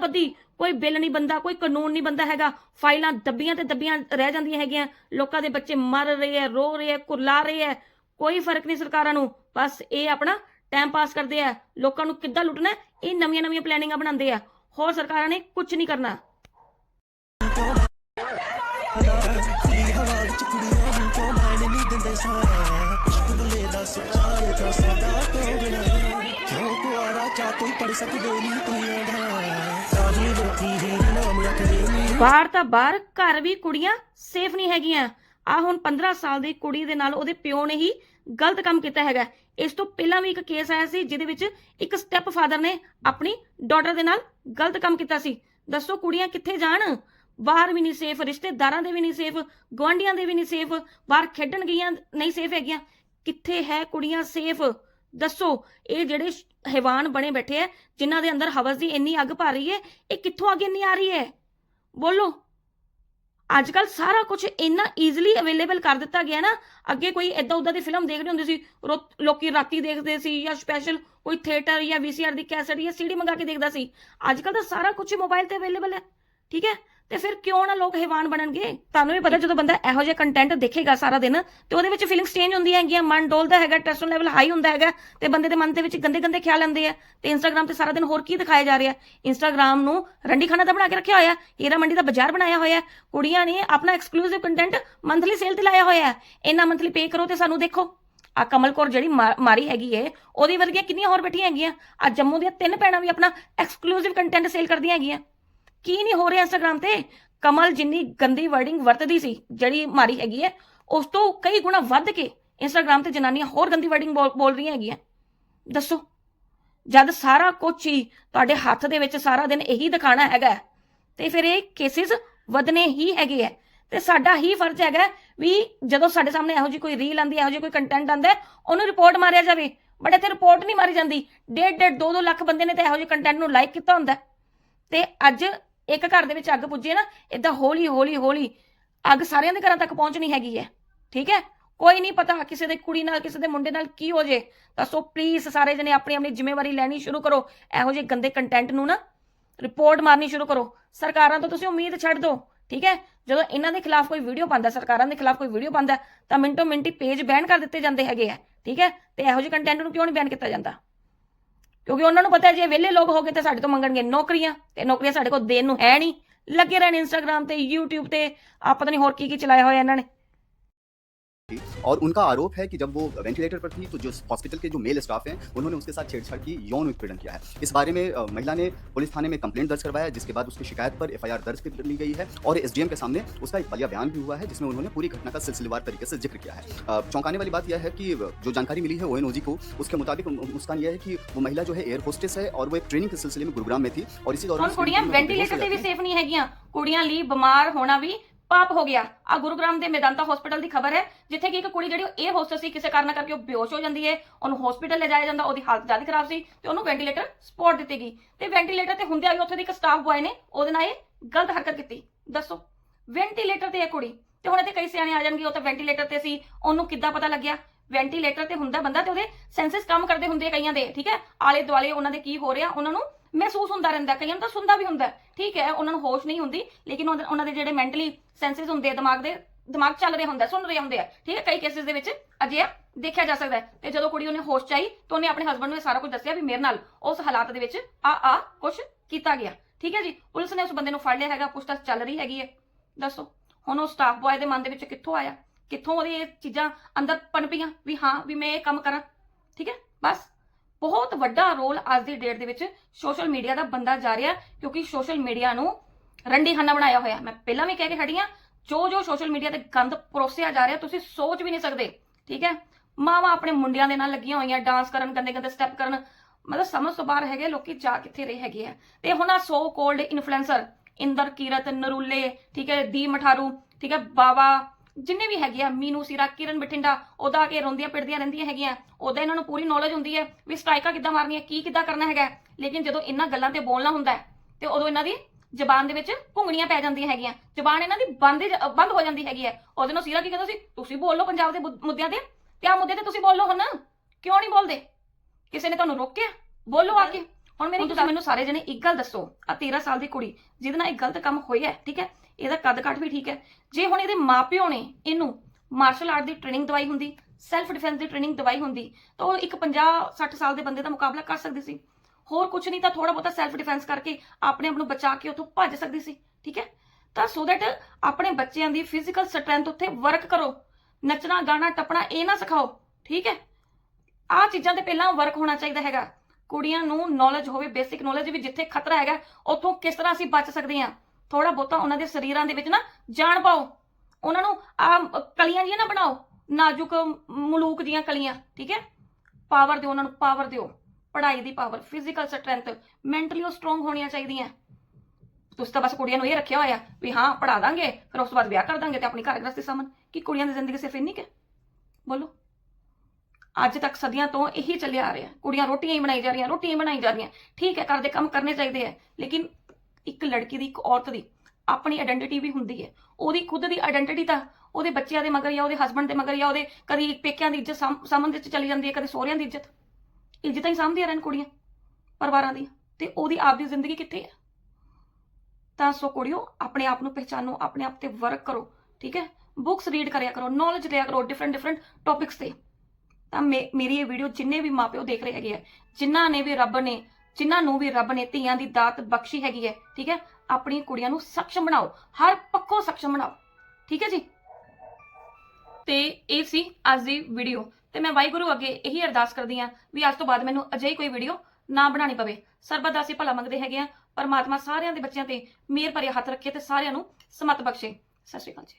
Speaker 2: ਕੋਈ ਬਿੱਲ ਨਹੀਂ ਬੰਦਾ ਕੋਈ ਕਾਨੂੰਨ ਨਹੀਂ ਬੰਦਾ ਹੈਗਾ, ਫਾਈਲਾਂ ਦੱਬੀਆਂ ਤੇ ਦੱਬੀਆਂ ਰਹਿ ਜਾਂਦੀਆਂ ਹੈਗੀਆਂ, ਲੋਕਾਂ ਦੇ ਬੱਚੇ ਮਰ ਰਹੇ ਆ, ਰੋ ਰਹੇ ਆ, ਕੁਰਲਾ ਰਹੇ ਆ, ਕੋਈ ਫ਼ਰਕ ਨਹੀਂ ਸਰਕਾਰਾਂ ਨੂੰ, ਬਸ ਇਹ ਆਪਣਾ ਟਾਈਮ ਪਾਸ ਕਰਦੇ ਆ, ਲੋਕਾਂ ਨੂੰ ਕਿੱਦਾਂ ਲੁੱਟਣਾ, ਇਹ ਨਵੀਆਂ ਨਵੀਆਂ ਪਲੈਨਿੰਗਾਂ ਬਣਾਉਂਦੇ ਆ, ਹੋਰ ਸਰਕਾਰਾਂ ਨੇ ਕੁਝ ਨਹੀਂ ਕਰਨਾ। ਬਾਹਰ ਤਾਂ ਬਾਹਰ, ਘਰ ਵੀ ਕੁੜੀਆਂ ਸੇਫ ਨਹੀਂ ਹੈਗੀਆਂ। ਆ ਹੁਣ 15 ਸਾਲ ਦੀ ਕੁੜੀ ਦੇ ਨਾਲ ਉਹਦੇ ਪਿਓ ਨੇ ਹੀ ਗਲਤ ਕੰਮ ਕੀਤਾ ਹੈਗਾ। ਇਸ ਤੋਂ ਪਹਿਲਾਂ ਵੀ ਇੱਕ ਕੇਸ ਆਇਆ ਸੀ, ਜਿਹਦੇ ਵਿੱਚ ਇੱਕ ਸਟੈਪ ਫਾਦਰ ਨੇ ਆਪਣੀ ਡਾਟਰ ਦੇ ਨਾਲ ਗਲਤ ਕੰਮ ਕੀਤਾ ਸੀ। ਦੱਸੋ ਕੁੜੀਆਂ ਕਿੱਥੇ ਜਾਣ? ਬਾਹਰ ਵੀ ਨਹੀਂ ਸੇਫ ਰਿਸ਼ਤੇਦਾਰਾਂ ਦੇ ਵੀ ਨਹੀਂ ਸੇਫ ਗਵਾਂਢੀਆਂ ਦੇ ਵੀ ਨਹੀਂ ਸੇਫ ਬਾਹਰ ਖੇਡਣ ਗਈਆਂ ਨਹੀਂ ਸੇਫ ਹੈਗੀਆਂ। ਕਿੱਥੇ ਹੈ ਕੁੜੀਆਂ ਸੇਫ ਦੱਸੋ, ਇਹ ਜਿਹੜੇ ਹੈਵਾਨ ਬਣੇ ਬੈਠੇ ਐ, ਜਿਨ੍ਹਾਂ ਦੇ ਅੰਦਰ ਹਵਸ ਦੀ ਇੰਨੀ ਅੱਗ ਭਰ ਰਹੀ ਹੈ ਇਹ ਕਿੱਥੋਂ ਅੱਗੇ ਇੰਨੀ ਆ ਰਹੀ ਹੈ ਬੋਲੋ। ਅੱਜ ਕੱਲ ਸਾਰਾ ਕੁਝ ਇੰਨਾ ਈਜ਼ੀਲੀ ਅਵੇਲੇਬਲ ਕਰ ਦਿੱਤਾ ਗਿਆ ਨਾ, ਅੱਗੇ ਕੋਈ ਐਦਾਂ ਉਦਾਂ ਦੀ ਫਿਲਮ ਦੇਖਦੇ ਹੁੰਦੇ ਸੀ, ਰੋ- ਲੋਕੀ ਰਾਤੀ ਦੇਖਦੇ ਸੀ ਜਾਂ ਸਪੈਸ਼ਲ ਕੋਈ ਥੀਏਟਰ ਜਾਂ ਵੀਸੀਆਰ ਦੀ ਕੈਸਟ ਜਾਂ ਸੀਡੀ ਮੰਗਾ ਕੇ ਦੇਖਦਾ ਸੀ। ਅੱਜ ਕੱਲ ਤਾਂ ਸਾਰਾ ਕੁਝ ਮੋਬਾਈਲ ਤੇ ਅਵੇਲੇਬਲ ਹੈ ਠੀਕ ਹੈ ਤੇ ਫਿਰ ਕਿਉਂ ਨਾ ਲੋਕ ਹੈਵਾਨ ਬਣਨਗੇ? ਤੁਹਾਨੂੰ ਵੀ ਪਤਾ ਜਦੋਂ ਬੰਦਾ ਇਹੋ ਜਿਹਾ ਕੰਟੈਂਟ ਦੇਖੇਗਾ ਸਾਰਾ ਦਿਨ, ਤੇ ਉਹਦੇ ਵਿੱਚ ਫੀਲਿੰਗਸ ਚੇਂਜ ਹੁੰਦੀਆਂ ਹੈਗੀਆਂ, ਮਨ ਡੋਲਦਾ ਹੈਗਾ ਟੈਸਟੋਨ ਲੈਵਲ ਹਾਈ ਹੁੰਦਾ ਹੈਗਾ, ਤੇ ਬੰਦੇ ਦੇ ਮਨ ਦੇ ਵਿੱਚ ਗੰਦੇ ਗੰਦੇ ਖਿਆਲ ਆਉਂਦੇ ਆ, ਤੇ ਇੰਸਟਾਗ੍ਰam ਤੇ ਸਾਰਾ ਦਿਨ ਹੋਰ ਕੀ ਦਿਖਾਇਆ ਜਾ ਰਿਹਾ? ਇੰਸਟਾਗ੍ਰam ਨੂੰ ਰੰਡੀ ਖਾਨਾ ਦਾ ਬਣਾ ਕੇ ਰੱਖਿਆ ਹੋਇਆ, ਹੀਰਾ ਮੰਡੀ ਦਾ ਬਾਜ਼ਾਰ ਬਣਾਇਆ ਹੋਇਆ, ਕੁੜੀਆਂ ਨੇ ਆਪਣਾ ਐਕਸਕਲੂਸਿਵ ਕੰਟੈਂਟ ਮੰਥਲੀ ਸੇਲ ਤੇ ਲਾਇਆ ਹੋਇਆ ਇਹਨਾਂ ਮੰਥਲੀ ਪੇ ਕਰੋ ਤੇ ਸਾਨੂੰ ਦੇਖੋ। ਆ ਕਮਲ ਕੌਰ ਜਿਹੜੀ ਮਾਰੀ ਹੈਗੀ ਏ, ਉਹਦੀ ਵਰਗੀਆਂ ਕਿੰਨੀਆਂ ਹੋਰ ਬੈਠੀਆਂ ਹੈਗੀਆਂ ਆ ਜੰਮੂ ਦੀਆਂ ਤਿੰਨ ਭੈਣਾਂ ਵੀ ਆਪਣਾ ਐਕਸਕਲੂਸਿਵ ਕੰਟੈਂਟ ਸੇਲ ਕਰਦੀਆਂ ਹੈਗੀਆਂ। ਕੀ ਨਹੀਂ ਹੋ ਰਿਹਾ ਇੰਸਟਾਗ੍ਰam ਤੇ? ਕਮਲ ਜਿੰਨੀ ਗੰਦੀ ਵਰਡਿੰਗ ਵਰਤਦੀ ਸੀ ਜਿਹੜੀ ਮਾਰੀ ਹੈਗੀ ਹੈ ਉਸ ਤੋਂ ਕਈ ਗੁਣਾ ਵੱਧ ਕੇ ਇੰਸਟਾਗ੍ਰam ਤੇ ਜਨਾਨੀਆਂ ਹੋਰ ਗੰਦੀ ਵਰਡਿੰਗ ਬੋਲ ਰਹੀਆਂ ਹੈਗੀਆਂ। ਦੱਸੋ ਜਦ ਸਾਰਾ ਕੁਝ ਹੀ ਤੁਹਾਡੇ ਹੱਥ ਦੇ ਵਿੱਚ ਸਾਰਾ ਦਿਨ ਇਹੀ ਦਿਖਾਣਾ ਹੈਗਾ ਹੈ, ਤੇ ਫਿਰ ਇਹ ਕੇਸਿਸ ਵਧਨੇ ਹੀ ਹੈਗੇ ਆ ਤੇ ਸਾਡਾ ਹੀ ਫਰਜ਼ ਹੈਗਾ ਵੀ ਜਦੋਂ ਸਾਡੇ ਸਾਹਮਣੇ ਇਹੋ ਜਿਹੀ ਕੋਈ ਰੀਲ ਆਂਦੀ ਇਹੋ ਜਿਹੀ ਕੋਈ ਕੰਟੈਂਟ ਆਂਦਾ ਉਹਨੂੰ ਰਿਪੋਰਟ ਮਾਰਿਆ ਜਾਵੇ। ਬਟ ਇੱਥੇ ਰਿਪੋਰਟ ਨਹੀਂ ਮਾਰੀ ਜਾਂਦੀ। ਡੇਢ ਡੇਢ 2-2 ਲੱਖ ਬੰਦੇ ਨੇ ਤਾਂ ਇਹੋ ਜਿਹੇ ਕੰਟੈਂਟ ਨੂੰ ਲਾਈਕ ਕੀਤਾ ਹੁੰਦਾ ਹੈ। ਤੇ ਅੱਜ ਇੱਕ ਘਰ ਦੇ ਵਿੱਚ ਅੱਗ ਪੁੱਜੇ ਨਾ ਇਦਾਂ ਹੌਲੀ ਹੌਲੀ ਹੌਲੀ ਅੱਗ ਸਾਰਿਆਂ ਦੇ ਘਰਾਂ ਤੱਕ ਪਹੁੰਚਣੀ ਹੈਗੀ ਹੈ। ਠੀਕ ਹੈ? ਕੋਈ ਨਹੀਂ ਪਤਾ ਕਿਸੇ ਦੇ ਕੁੜੀ ਨਾਲ, ਕਿਸੇ ਦੇ ਮੁੰਡੇ ਨਾਲ ਕੀ ਹੋ ਜੇ। ਤਾਂ ਸੋ ਪਲੀਜ਼ ਸਾਰੇ ਜਣੇ ਆਪਣੀ ਆਪਣੀ ਜ਼ਿੰਮੇਵਾਰੀ ਲੈਣੀ ਸ਼ੁਰੂ ਕਰੋ। ਇਹੋ ਜਿਹੇ ਗੰਦੇ ਕੰਟੈਂਟ ਨੂੰ ਨਾ ਰਿਪੋਰਟ ਮਾਰਨੀ ਸ਼ੁਰੂ ਕਰੋ। ਸਰਕਾਰਾਂ ਤੋਂ ਤੁਸੀਂ ਉਮੀਦ ਛੱਡ ਦਿਓ। ਠੀਕ ਹੈ? ਜਦੋਂ ਇਹਨਾਂ ਦੇ ਖਿਲਾਫ ਕੋਈ ਵੀਡੀਓ ਪਾਉਂਦਾ ਸਰਕਾਰਾਂ ਦੇ ਖਿਲਾਫ ਕੋਈ ਵੀਡੀਓ ਪਾਉਂਦਾ ਤਾਂ ਮਿੰਟੋ ਮਿੰਟੀ ਪੇਜ ਬੈਨ ਕਰ ਦਿੱਤੇ ਜਾਂਦੇ ਹੈਗੇ ਆ। ਠੀਕ ਹੈ? ਤੇ ਇਹੋ ਜਿਹੇ ਕੰਟੈਂਟ ਨੂੰ ਕਿਉਂ ਨਹੀਂ ਬੈਨ ਕੀਤਾ ਜਾਂਦਾ? ਕਿਉਂਕਿ ਉਹਨਾਂ ਨੂੰ ਪਤਾ ਜੇ ਵਿਹਲੇ ਲੋਕ ਹੋ ਗਏ ਤੇ ਸਾਡੇ ਤੋਂ ਮੰਗਣਗੇ ਨੌਕਰੀਆਂ ਤੇ ਨੌਕਰੀਆਂ ਸਾਡੇ ਕੋਲ ਦੇਣ ਨੂੰ ਹੈ ਨਹੀਂ। ਲੱਗੇ ਰਹਿਣ ਇੰਸਟਾਗ੍ਰam ਤੇ, YouTube ਤੇ ਆ ਪਤਾ ਨਹੀਂ ਹੋਰ ਕੀ ਕੀ ਚਲਾਇਆ ਹੋਇਆ ਇਹਨਾਂ ਨੇ। थी।
Speaker 7: और उनका आरोप है कि जब वो वेंटिलेटर पर थी तो जो हॉस्पिटल के जो मेल स्टाफ हैं उन्होंने उसके साथ छेड़छाड़ की यौन उत्पीड़न किया है। इस बारे में महिला ने पुलिस थाने में कंप्लेंट दर्ज करवाया जिसके बाद उसकी शिकायत पर एफआईआर दर्ज कर ली गई है और एसडीएम के सामने उसका एक बलिया बयान भी हुआ है जिसमें उन्होंने पूरी घटना का सिलसिलेवार तरीके से ज़िक्र किया है। चौंकाने वाली बात यह है कि जो जानकारी मिली है ओ को उसके मुताबिक मुस्कान यह है कि वो महिला जो है एयर होस्टेस है और वो एक ट्रेनिंग के सिलसिले में गुरुग्राम में थी और इसी दौरान
Speaker 2: कुड़ियाँ? वेंटिलेटर से भी सेफ़ नहीं है कुड़ियाँ ली बीमार होना भी ਪਾਪ ਹੋ ਗਿਆ। ਆ ਗੁਰੂਗ੍ਰਾਮ ਦੇ ਮੈਦਾਂਤਾ ਹਸਪੀਟਲ ਦੀ ਖਬਰ ਹੈ, ਜਿੱਥੇ ਕਿ ਇੱਕ ਕੁੜੀ ਜਿਹੜੀ 에ਅਰ ਹੋਸਟਸ ਸੀ, ਕਿਸੇ ਕਾਰਨ ਕਰਕੇ ਉਹ ਬੇਹੋਸ਼ ਹੋ ਜਾਂਦੀ ਹੈ। ਉਹਨੂੰ ਹਸਪੀਟਲ ਲਿਜਾਇਆ ਜਾਂਦਾ, ਉਹਦੀ ਹਾਲਤ ਜ਼ਿਆਦਾ ਖਰਾਬ ਸੀ ਤੇ ਉਹਨੂੰ ਵੈਂਟੀਲੇਟਰ ਸਪੋਰਟ ਦਿੱਤੀ ਗਈ। ਤੇ ਵੈਂਟੀਲੇਟਰ ਤੇ ਹੁੰਦਿਆਂ ਵੀ ਉੱਥੇ ਦੇ ਇੱਕ ਸਟਾਫ ਬॉय ਨੇ ਉਹਦੇ ਨਾਲ ਇਹ ਗਲਤ ਹਰਕਤ ਕੀਤੀ। ਦੱਸੋ ਵੈਂਟੀਲੇਟਰ ਤੇ ਇਹ ਕੁੜੀ, ਤੇ ਹੁਣ ਇੱਥੇ ਕਈ ਸਿਆਣੇ ਆ ਜਾਣਗੇ, ਉਹ ਤਾਂ ਵੈਂਟੀਲੇਟਰ ਤੇ ਸੀ, ਉਹਨੂੰ ਕਿੱਦਾਂ ਪਤਾ ਲੱਗਿਆ? ਵੈਂਟੀਲੇਟਰ ਤੇ ਹੁੰਦਾ ਬੰਦਾ ਤੇ ਉਹਦੇ ਸੈਂਸਸ ਕੰਮ ਕਰਦੇ ਹੁੰਦੇ ਆ ਕਈਆਂ ਦੇ, ਠੀਕ ਹੈ? ਆਲੇ ਦੁਆਲੇ ਉਹਨਾਂ ਦੇ ਕੀ ਹੋ ਰਿਹਾ, ਉਹਨਾਂ ਨੂੰ ਮਹਿਸੂਸ ਹੁੰਦਾ ਰਹਿੰਦਾ, ਕਈਆਂ ਨੂੰ ਤਾਂ ਸੁਣਦਾ ਵੀ ਹੁੰਦਾ। ਠੀਕ ਹੈ, ਉਹਨਾਂ ਨੂੰ ਹੋਸ਼ ਨਹੀਂ ਹੁੰਦੀ, ਲੇਕਿਨ ਉਹਦੇ- ਉਹਨਾਂ ਦੇ ਜਿਹੜੇ ਮੈਂਟਲੀ ਸੈਂਸਸ ਹੁੰਦੇ ਆ, ਦਿਮਾਗ ਦੇ ਦਿਮਾਗ ਚੱਲ ਰਿਹਾ ਹੁੰਦਾ, ਸੁਣ ਰਹੇ ਹੁੰਦੇ ਆ। ਠੀਕ ਹੈ, ਕਈ ਕੇਸਿਸ ਦੇ ਵਿੱਚ ਅਜਿਹਾ ਦੇਖਿਆ ਜਾ ਸਕਦਾ ਤੇ ਜਦੋਂ ਕੁੜੀ ਉਹਨੇ ਹੋਸ਼ ਚ ਤਾਂ ਉਹਨੇ ਆਪਣੇ ਹਸਬੰਡ ਨੂੰ ਇਹ ਸਾਰਾ ਕੁਝ ਦੱਸਿਆ ਵੀ ਮੇਰੇ ਨਾਲ ਉਸ ਹਾਲਾਤ ਦੇ ਵਿੱਚ ਆ ਆ ਕੁਝ ਕੀਤਾ ਗਿਆ। ਠੀਕ ਹੈ ਜੀ, ਪੁਲਿਸ ਨੇ ਉਸ ਬੰਦੇ ਨੂੰ ਫੜ ਲਿਆ ਹੈਗਾ, ਪੁੱਛਤਾਛ ਚੱਲ ਰਹੀ ਹੈਗੀ ਹੈ। ਦੱਸੋ, ਹੁਣ ਉਹ ਸਟਾਫ ਬॉय ਦੇ ਮਨ ਦੇ ਵਿੱਚ ਕਿੱਥੋਂ ਆਇਆ? ਕਿੱਥੋਂ ਉਹਦੀ ਇਹ ਚੀਜ਼ਾਂ ਅੰਦਰ ਪਨਪੀਆਂ ਵੀ ਹਾਂ, ਵੀ ਮੈਂ ਇਹ ਕੰਮ ਕਰਾਂ? ਠੀਕ ਹੈ, ਬਸ। ਬਹੁਤ ਵੱਡਾ ਰੋਲ ਅੱਜ ਦੀ ਡੇਟ ਦੇ ਵਿੱਚ ਸੋਸ਼ਲ ਮੀਡੀਆ ਦਾ ਬੰਦਾ ਜਾ ਰਿਹਾ ਕਿਉਂਕਿ ਸੋਸ਼ਲ ਮੀਡੀਆ ਨੂੰ ਰੰਡੀ ਖਾਨਾ ਬਣਾਇਆ ਹੋਇਆ ਮੈਂ ਪਹਿਲਾਂ ਵੀ ਕਹਿ ਕੇ ਖੜੀ ਹਾਂ, ਜੋ ਜੋ ਸੋਸ਼ਲ ਮੀਡੀਆ ਤੇ ਗੰਦ ਪਰੋਸਿਆ ਜਾ ਰਿਹਾ, ਤੁਸੀਂ ਸੋਚ ਵੀ ਨਹੀਂ ਸਕਦੇ, ਠੀਕ ਹੈ? ਮਾਵਾਂ ਆਪਣੇ ਮੁੰਡਿਆਂ ਦੇ ਨਾਲ ਲੱਗੀਆਂ ਹੋਈਆਂ ਡਾਂਸ ਕਰਨ, ਗੰਦੇ ਗੰਦੇ ਸਟੈਪ ਕਰਨ, ਮਤਲਬ ਸਮਝ ਤੋਂ ਬਾਹਰ ਹੈਗੇ ਲੋਕੀ ਜਾ ਕਿੱਥੇ ਰਹੇ ਹੈਗੇ ਆ। ਤੇ ਹੁਣ ਆ so called influencer Inder Kirat, ਨਰੂਲੇ, ਠੀਕ ਹੈ ਦੀ ਮਠਾਰੂ ਠੀਕ ਹੈ, ਬਾਵਾ ਜਿੰਨੇ ਵੀ ਹੈਗੇ ਆ ਮੀਨੂ ਸਿਰਾ ਕਿਰਨ ਬਠਿੰਡਾ ਉਹਦਾ ਕੇ ਰੋਂਦੀਆਂ ਪਿੜਦੀਆਂ ਰਹਿੰਦੀਆਂ ਹੈਗੀਆਂ। ਉਹਦਾ ਇਹਨਾਂ ਨੂੰ ਪੂਰੀ ਨੌਲੇਜ ਹੁੰਦੀ ਹੈ ਵੀ ਸਟ੍ਰਾਈਕਾਂ ਕਿੱਦਾਂ ਮਾਰਨੀਆਂ ਕੀ ਕਿੱਦਾਂ ਕਰਨਾ ਹੈਗਾ। ਲੇਕਿਨ ਜਦੋਂ ਇਹਨਾਂ ਗੱਲਾਂ ਤੇ ਬੋਲਣਾ ਹੁੰਦਾ ਤੇ ਉਦੋਂ ਇਹਨਾਂ ਦੀ ਜ਼ਬਾਨ ਦੇ ਵਿੱਚ ਘੁੰਗਣੀਆਂ ਪੈ ਜਾਂਦੀਆਂ ਹੈਗੀਆਂ। ਜ਼ਬਾਨ ਇਹਨਾਂ ਦੀ ਬੰਦ ਬੰਦ ਹੋ ਜਾਂਦੀ ਹੈਗੀ ਹੈ। ਉਹਦੇ ਨਾਲ ਸਿਰਾ ਕੀ ਕਹਿੰਦਾ ਸੀ ਤੁਸੀਂ ਬੋਲੋ ਪੰਜਾਬ ਦੇ ਮੁੱਦ- ਮੁੱਦਿਆਂ ਤੇ ਤੇ ਆ ਮੁੱਦੇ ਤੇ ਤੁਸੀਂ ਬੋਲੋ ਹੁਣ। ਕਿਉਂ ਨਹੀਂ ਬੋਲਦੇ? ਕਿਸੇ ਨੇ ਤੁਹਾਨੂੰ ਰੋਕਿਆ? ਬੋਲੋ ਆ ਕੇ। ਹੁਣ ਮੇਰੀ ਤੁਸੀਂ ਮੈਨੂੰ ਸਾਰੇ ਜਣੇ ਇੱਕ ਗੱਲ ਦੱਸੋ ਆ 13 ਸਾਲ ਦੀ ਕੁੜੀ ਜਿਹਦੇ ਨਾਲ ਇਹ ਗਲਤ ਕੰਮ ਹੋਇਆ ਹੈ, ਠੀਕ ਹੈ? ਇਹਦਾ ਕੱਦ ਕਾਠ ਵੀ ਠੀਕ ਹੈ। ਜੇ ਹੁਣ ਇਹਦੇ ਮਾਪਿਓ ਨੇ ਇਹਨੂੰ ਮਾਰਸ਼ਲ ਆਰਟ ਦੀ ਟ੍ਰੇਨਿੰਗ ਦਵਾਈ ਹੁੰਦੀ ਸੈਲਫ ਡਿਫੈਂਸ ਦੀ ਟ੍ਰੇਨਿੰਗ ਦਵਾਈ ਹੁੰਦੀ, ਤਾਂ ਉਹ ਇੱਕ 50 60 ਸਾਲ ਦੇ ਬੰਦੇ ਦਾ ਮੁਕਾਬਲਾ ਕਰ ਸਕਦੀ ਸੀ। ਹੋਰ ਕੁਝ ਨਹੀਂ ਤਾਂ ਥੋੜਾ ਬਹੁਤਾ ਸੈਲਫ ਡਿਫੈਂਸ ਕਰਕੇ ਆਪਣੇ ਆਪ ਨੂੰ ਬਚਾ ਕੇ ਉੱਥੋਂ ਭੱਜ ਸਕਦੀ ਸੀ, ਠੀਕ ਹੈ? ਤਾਂ ਸੋ ਦੈਟ ਆਪਣੇ ਬੱਚਿਆਂ ਦੀ ਫਿਜ਼ੀਕਲ ਸਟਰੈਂਥ ਉੱਥੇ ਵਰਕ ਕਰੋ। ਨੱਚਣਾ, ਗਾਣਾ, ਟੱਪਣਾ, ਇਹ ਨਾ ਸਿਖਾਓ, ਠੀਕ ਹੈ? ਆਹ ਚੀਜ਼ਾਂ ਤੇ ਪਹਿਲਾਂ ਵਰਕ ਹੋਣਾ ਚਾਹੀਦਾ ਹੈਗਾ। ਕੁੜੀਆਂ ਨੂੰ ਨੌਲੇਜ ਹੋਵੇ ਬੇਸਿਕ ਨੌਲੇਜ ਵੀ ਜਿੱਥੇ ਖਤਰਾ ਹੈਗਾ, ਉੱਥੋਂ ਕਿਸ ਤਰ੍ਹਾਂ ਅਸੀਂ ਬਚ ਸਕਦੇ ਹਾਂ? ਥੋੜਾ ਬਹੁਤਾ ਉਹਨਾਂ ਦੇ ਸਰੀਰਾਂ ਦੇ ਵਿੱਚ ਨਾ ਜਾਣ ਪਾਓ। ਉਹਨਾਂ ਨੂੰ ਆ ਕਲੀਆਂ ਜੀਆਂ ਨਾ ਬਣਾਓ, ਨਾਜ਼ੁਕ ਮਲੂਕ ਦੀਆਂ ਕਲੀਆਂ, ਠੀਕ ਹੈ? ਪਾਵਰ ਦਿਓ ਉਹਨਾਂ ਨੂੰ ਪਾਵਰ ਦਿਓ। ਪੜ੍ਹਾਈ ਦੀ ਪਾਵਰ ਫਿਜ਼ੀਕਲ ਸਟਰੈਂਥ ਮੈਂਟਲੀ ਉਹ ਸਟਰੋਂਗ ਹੋਣੀਆਂ ਚਾਹੀਦੀਆਂ। ਤੁਸੀਂ ਤਾਂ ਬਸ ਕੁੜੀਆਂ ਨੂੰ ਇਹ ਰੱਖਿਆ ਹੋਇਆ ਵੀ ਹਾਂ ਪੜਾ ਦਾਂਗੇ, ਫਿਰ ਉਸ ਤੋਂ ਬਾਅਦ ਵਿਆਹ ਕਰ ਦਾਂਗੇ ਤੇ ਆਪਣੀ ਘਰ ਗ੍ਰਸਤੀ ਸਾਹਮਣ ਕਿ ਕੁੜੀਆਂ ਦੀ ਜ਼ਿੰਦਗੀ ਸਿਰਫ ਇੰਨੀ ਕਿ ਬੋਲੋ। ਅੱਜ ਤੱਕ ਸਦੀਆਂ ਤੋਂ ਇਹੀ ਚੱਲਿਆ ਆ ਰਿਹਾ। ਕੁੜੀਆਂ ਰੋਟੀਆਂ ਹੀ ਬਣਾਈ ਜਾ ਰਹੀਆਂ, ਰੋਟੀਆਂ ਹੀ ਬਣਾਈ ਜਾ ਰਹੀਆਂ। ਠੀਕ ਹੈ, ਘਰ ਦੇ ਕੰਮ ਕਰਨੇ ਚਾਹੀਦੇ ਆ ਲੇਕਿਨ ਇੱਕ ਲੜਕੀ ਦੀ, ਇੱਕ ਔਰਤ ਦੀ ਆਪਣੀ ਆਇਡੈਂਟੀਟੀ ਵੀ ਹੁੰਦੀ ਹੈ। ਉਹਦੀ ਖੁਦ ਦੀ ਆਇਡੈਂਟੀਟੀ ਤਾਂ ਉਹਦੇ ਬੱਚਿਆਂ ਦੇ ਮਗਰ ਜਾਂ ਉਹਦੇ ਹਸਬੰਡ ਦੇ ਮਗਰ ਜਾਂ ਉਹਦੇ ਕਦੀ ਪੇਕਿਆਂ ਦੀ ਇੱਜ਼ਤ ਸਾਂਭ- ਵਿੱਚ ਚਲੀ ਜਾਂਦੀ ਹੈ, ਕਦੇ ਸਹੁਰਿਆਂ ਦੀ ਇੱਜ਼ਤ। ਇੱਜ਼ਤਾਂ ਹੀ ਸਾਂਭਦੀਆਂ ਰਹਿਣ ਕੁੜੀਆਂ, ਪਰਿਵਾਰਾਂ ਦੀ ਤੇ ਉਹਦੀ ਆਪ ਦੀ ਜ਼ਿੰਦਗੀ ਕਿੱਥੇ ਹੈ? ਤਾਂ ਸੋ ਕੁੜੀਓ, ਆਪਣੇ ਆਪ ਨੂੰ ਪਹਿਚਾਨੋ, ਆਪਣੇ ਆਪ ਤੇ ਵਰਕ ਕਰੋ, ਠੀਕ ਹੈ? ਬੁੱਕਸ ਰੀਡ ਕਰਿਆ ਕਰੋ ਨੌਲੇਜ ਲਿਆ ਕਰੋ ਡਿਫਰੈਂਟ ਡਿਫਰੈਂਟ ਟੌਪਿਕਸ ਤੇ। ਤਾਂ ਮੇ- ਮੇਰੀ ਇਹ ਵੀਡੀਓ ਜਿੰਨੇ ਵੀ ਮਾਪਿਓ ਦੇਖ ਰਹੇ ਹੈਗੇ ਆ, ਜਿਨ੍ਹਾਂ ਨੇ ਵੀ ਰੱਬ ਨੇ ਜਿਨ੍ਹਾਂ ਨੂੰ ਵੀ ਰੱਬ ਨੇ ਧੀਆਂ ਦੀ ਦਾਤ ਬਖਸ਼ੀ ਹੈਗੀ ਹੈ, ਠੀਕ ਹੈ? ਆਪਣੀ ਕੁੜੀਆਂ ਨੂੰ ਸક્ષਮ ਬਣਾਓ, ਹਰ ਪੱਖੋਂ ਸક્ષਮ ਬਣਾਓ, ਠੀਕ ਹੈ ਜੀ? ਤੇ ਇਹ ਸੀ ਅੱਜ ਦੀ ਵੀਡੀਓ ਤੇ ਮੈਂ ਵਾਹਿਗੁਰੂ ਅੱਗੇ ਇਹੀ ਅਰਦਾਸ ਕਰਦੀ ਆ ਵੀ ਅੱਜ ਤੋਂ ਬਾਅਦ ਮੈਨੂੰ ਅਜਿਹੀ ਕੋਈ ਵੀਡੀਓ ਨਾ ਬਣਾਣੀ ਪਵੇ। ਸਰਬੱਤ ਦਾ ਅਸੀਂ ਭਲਾ ਮੰਗਦੇ ਹੈਗੇ ਆ ਪਰਮਾਤਮਾ ਸਾਰਿਆਂ ਦੇ ਬੱਚਿਆਂ ਤੇ ਮਿਹਰ ਭਰਿਆ ਹੱਥ ਰੱਖੇ ਤੇ ਸਾਰਿਆਂ ਨੂੰ ਸਮਤ ਬਖਸ਼ੇ। ਸਤਿ ਸ਼੍ਰੀ ਅਕਾਲ ਜੀ।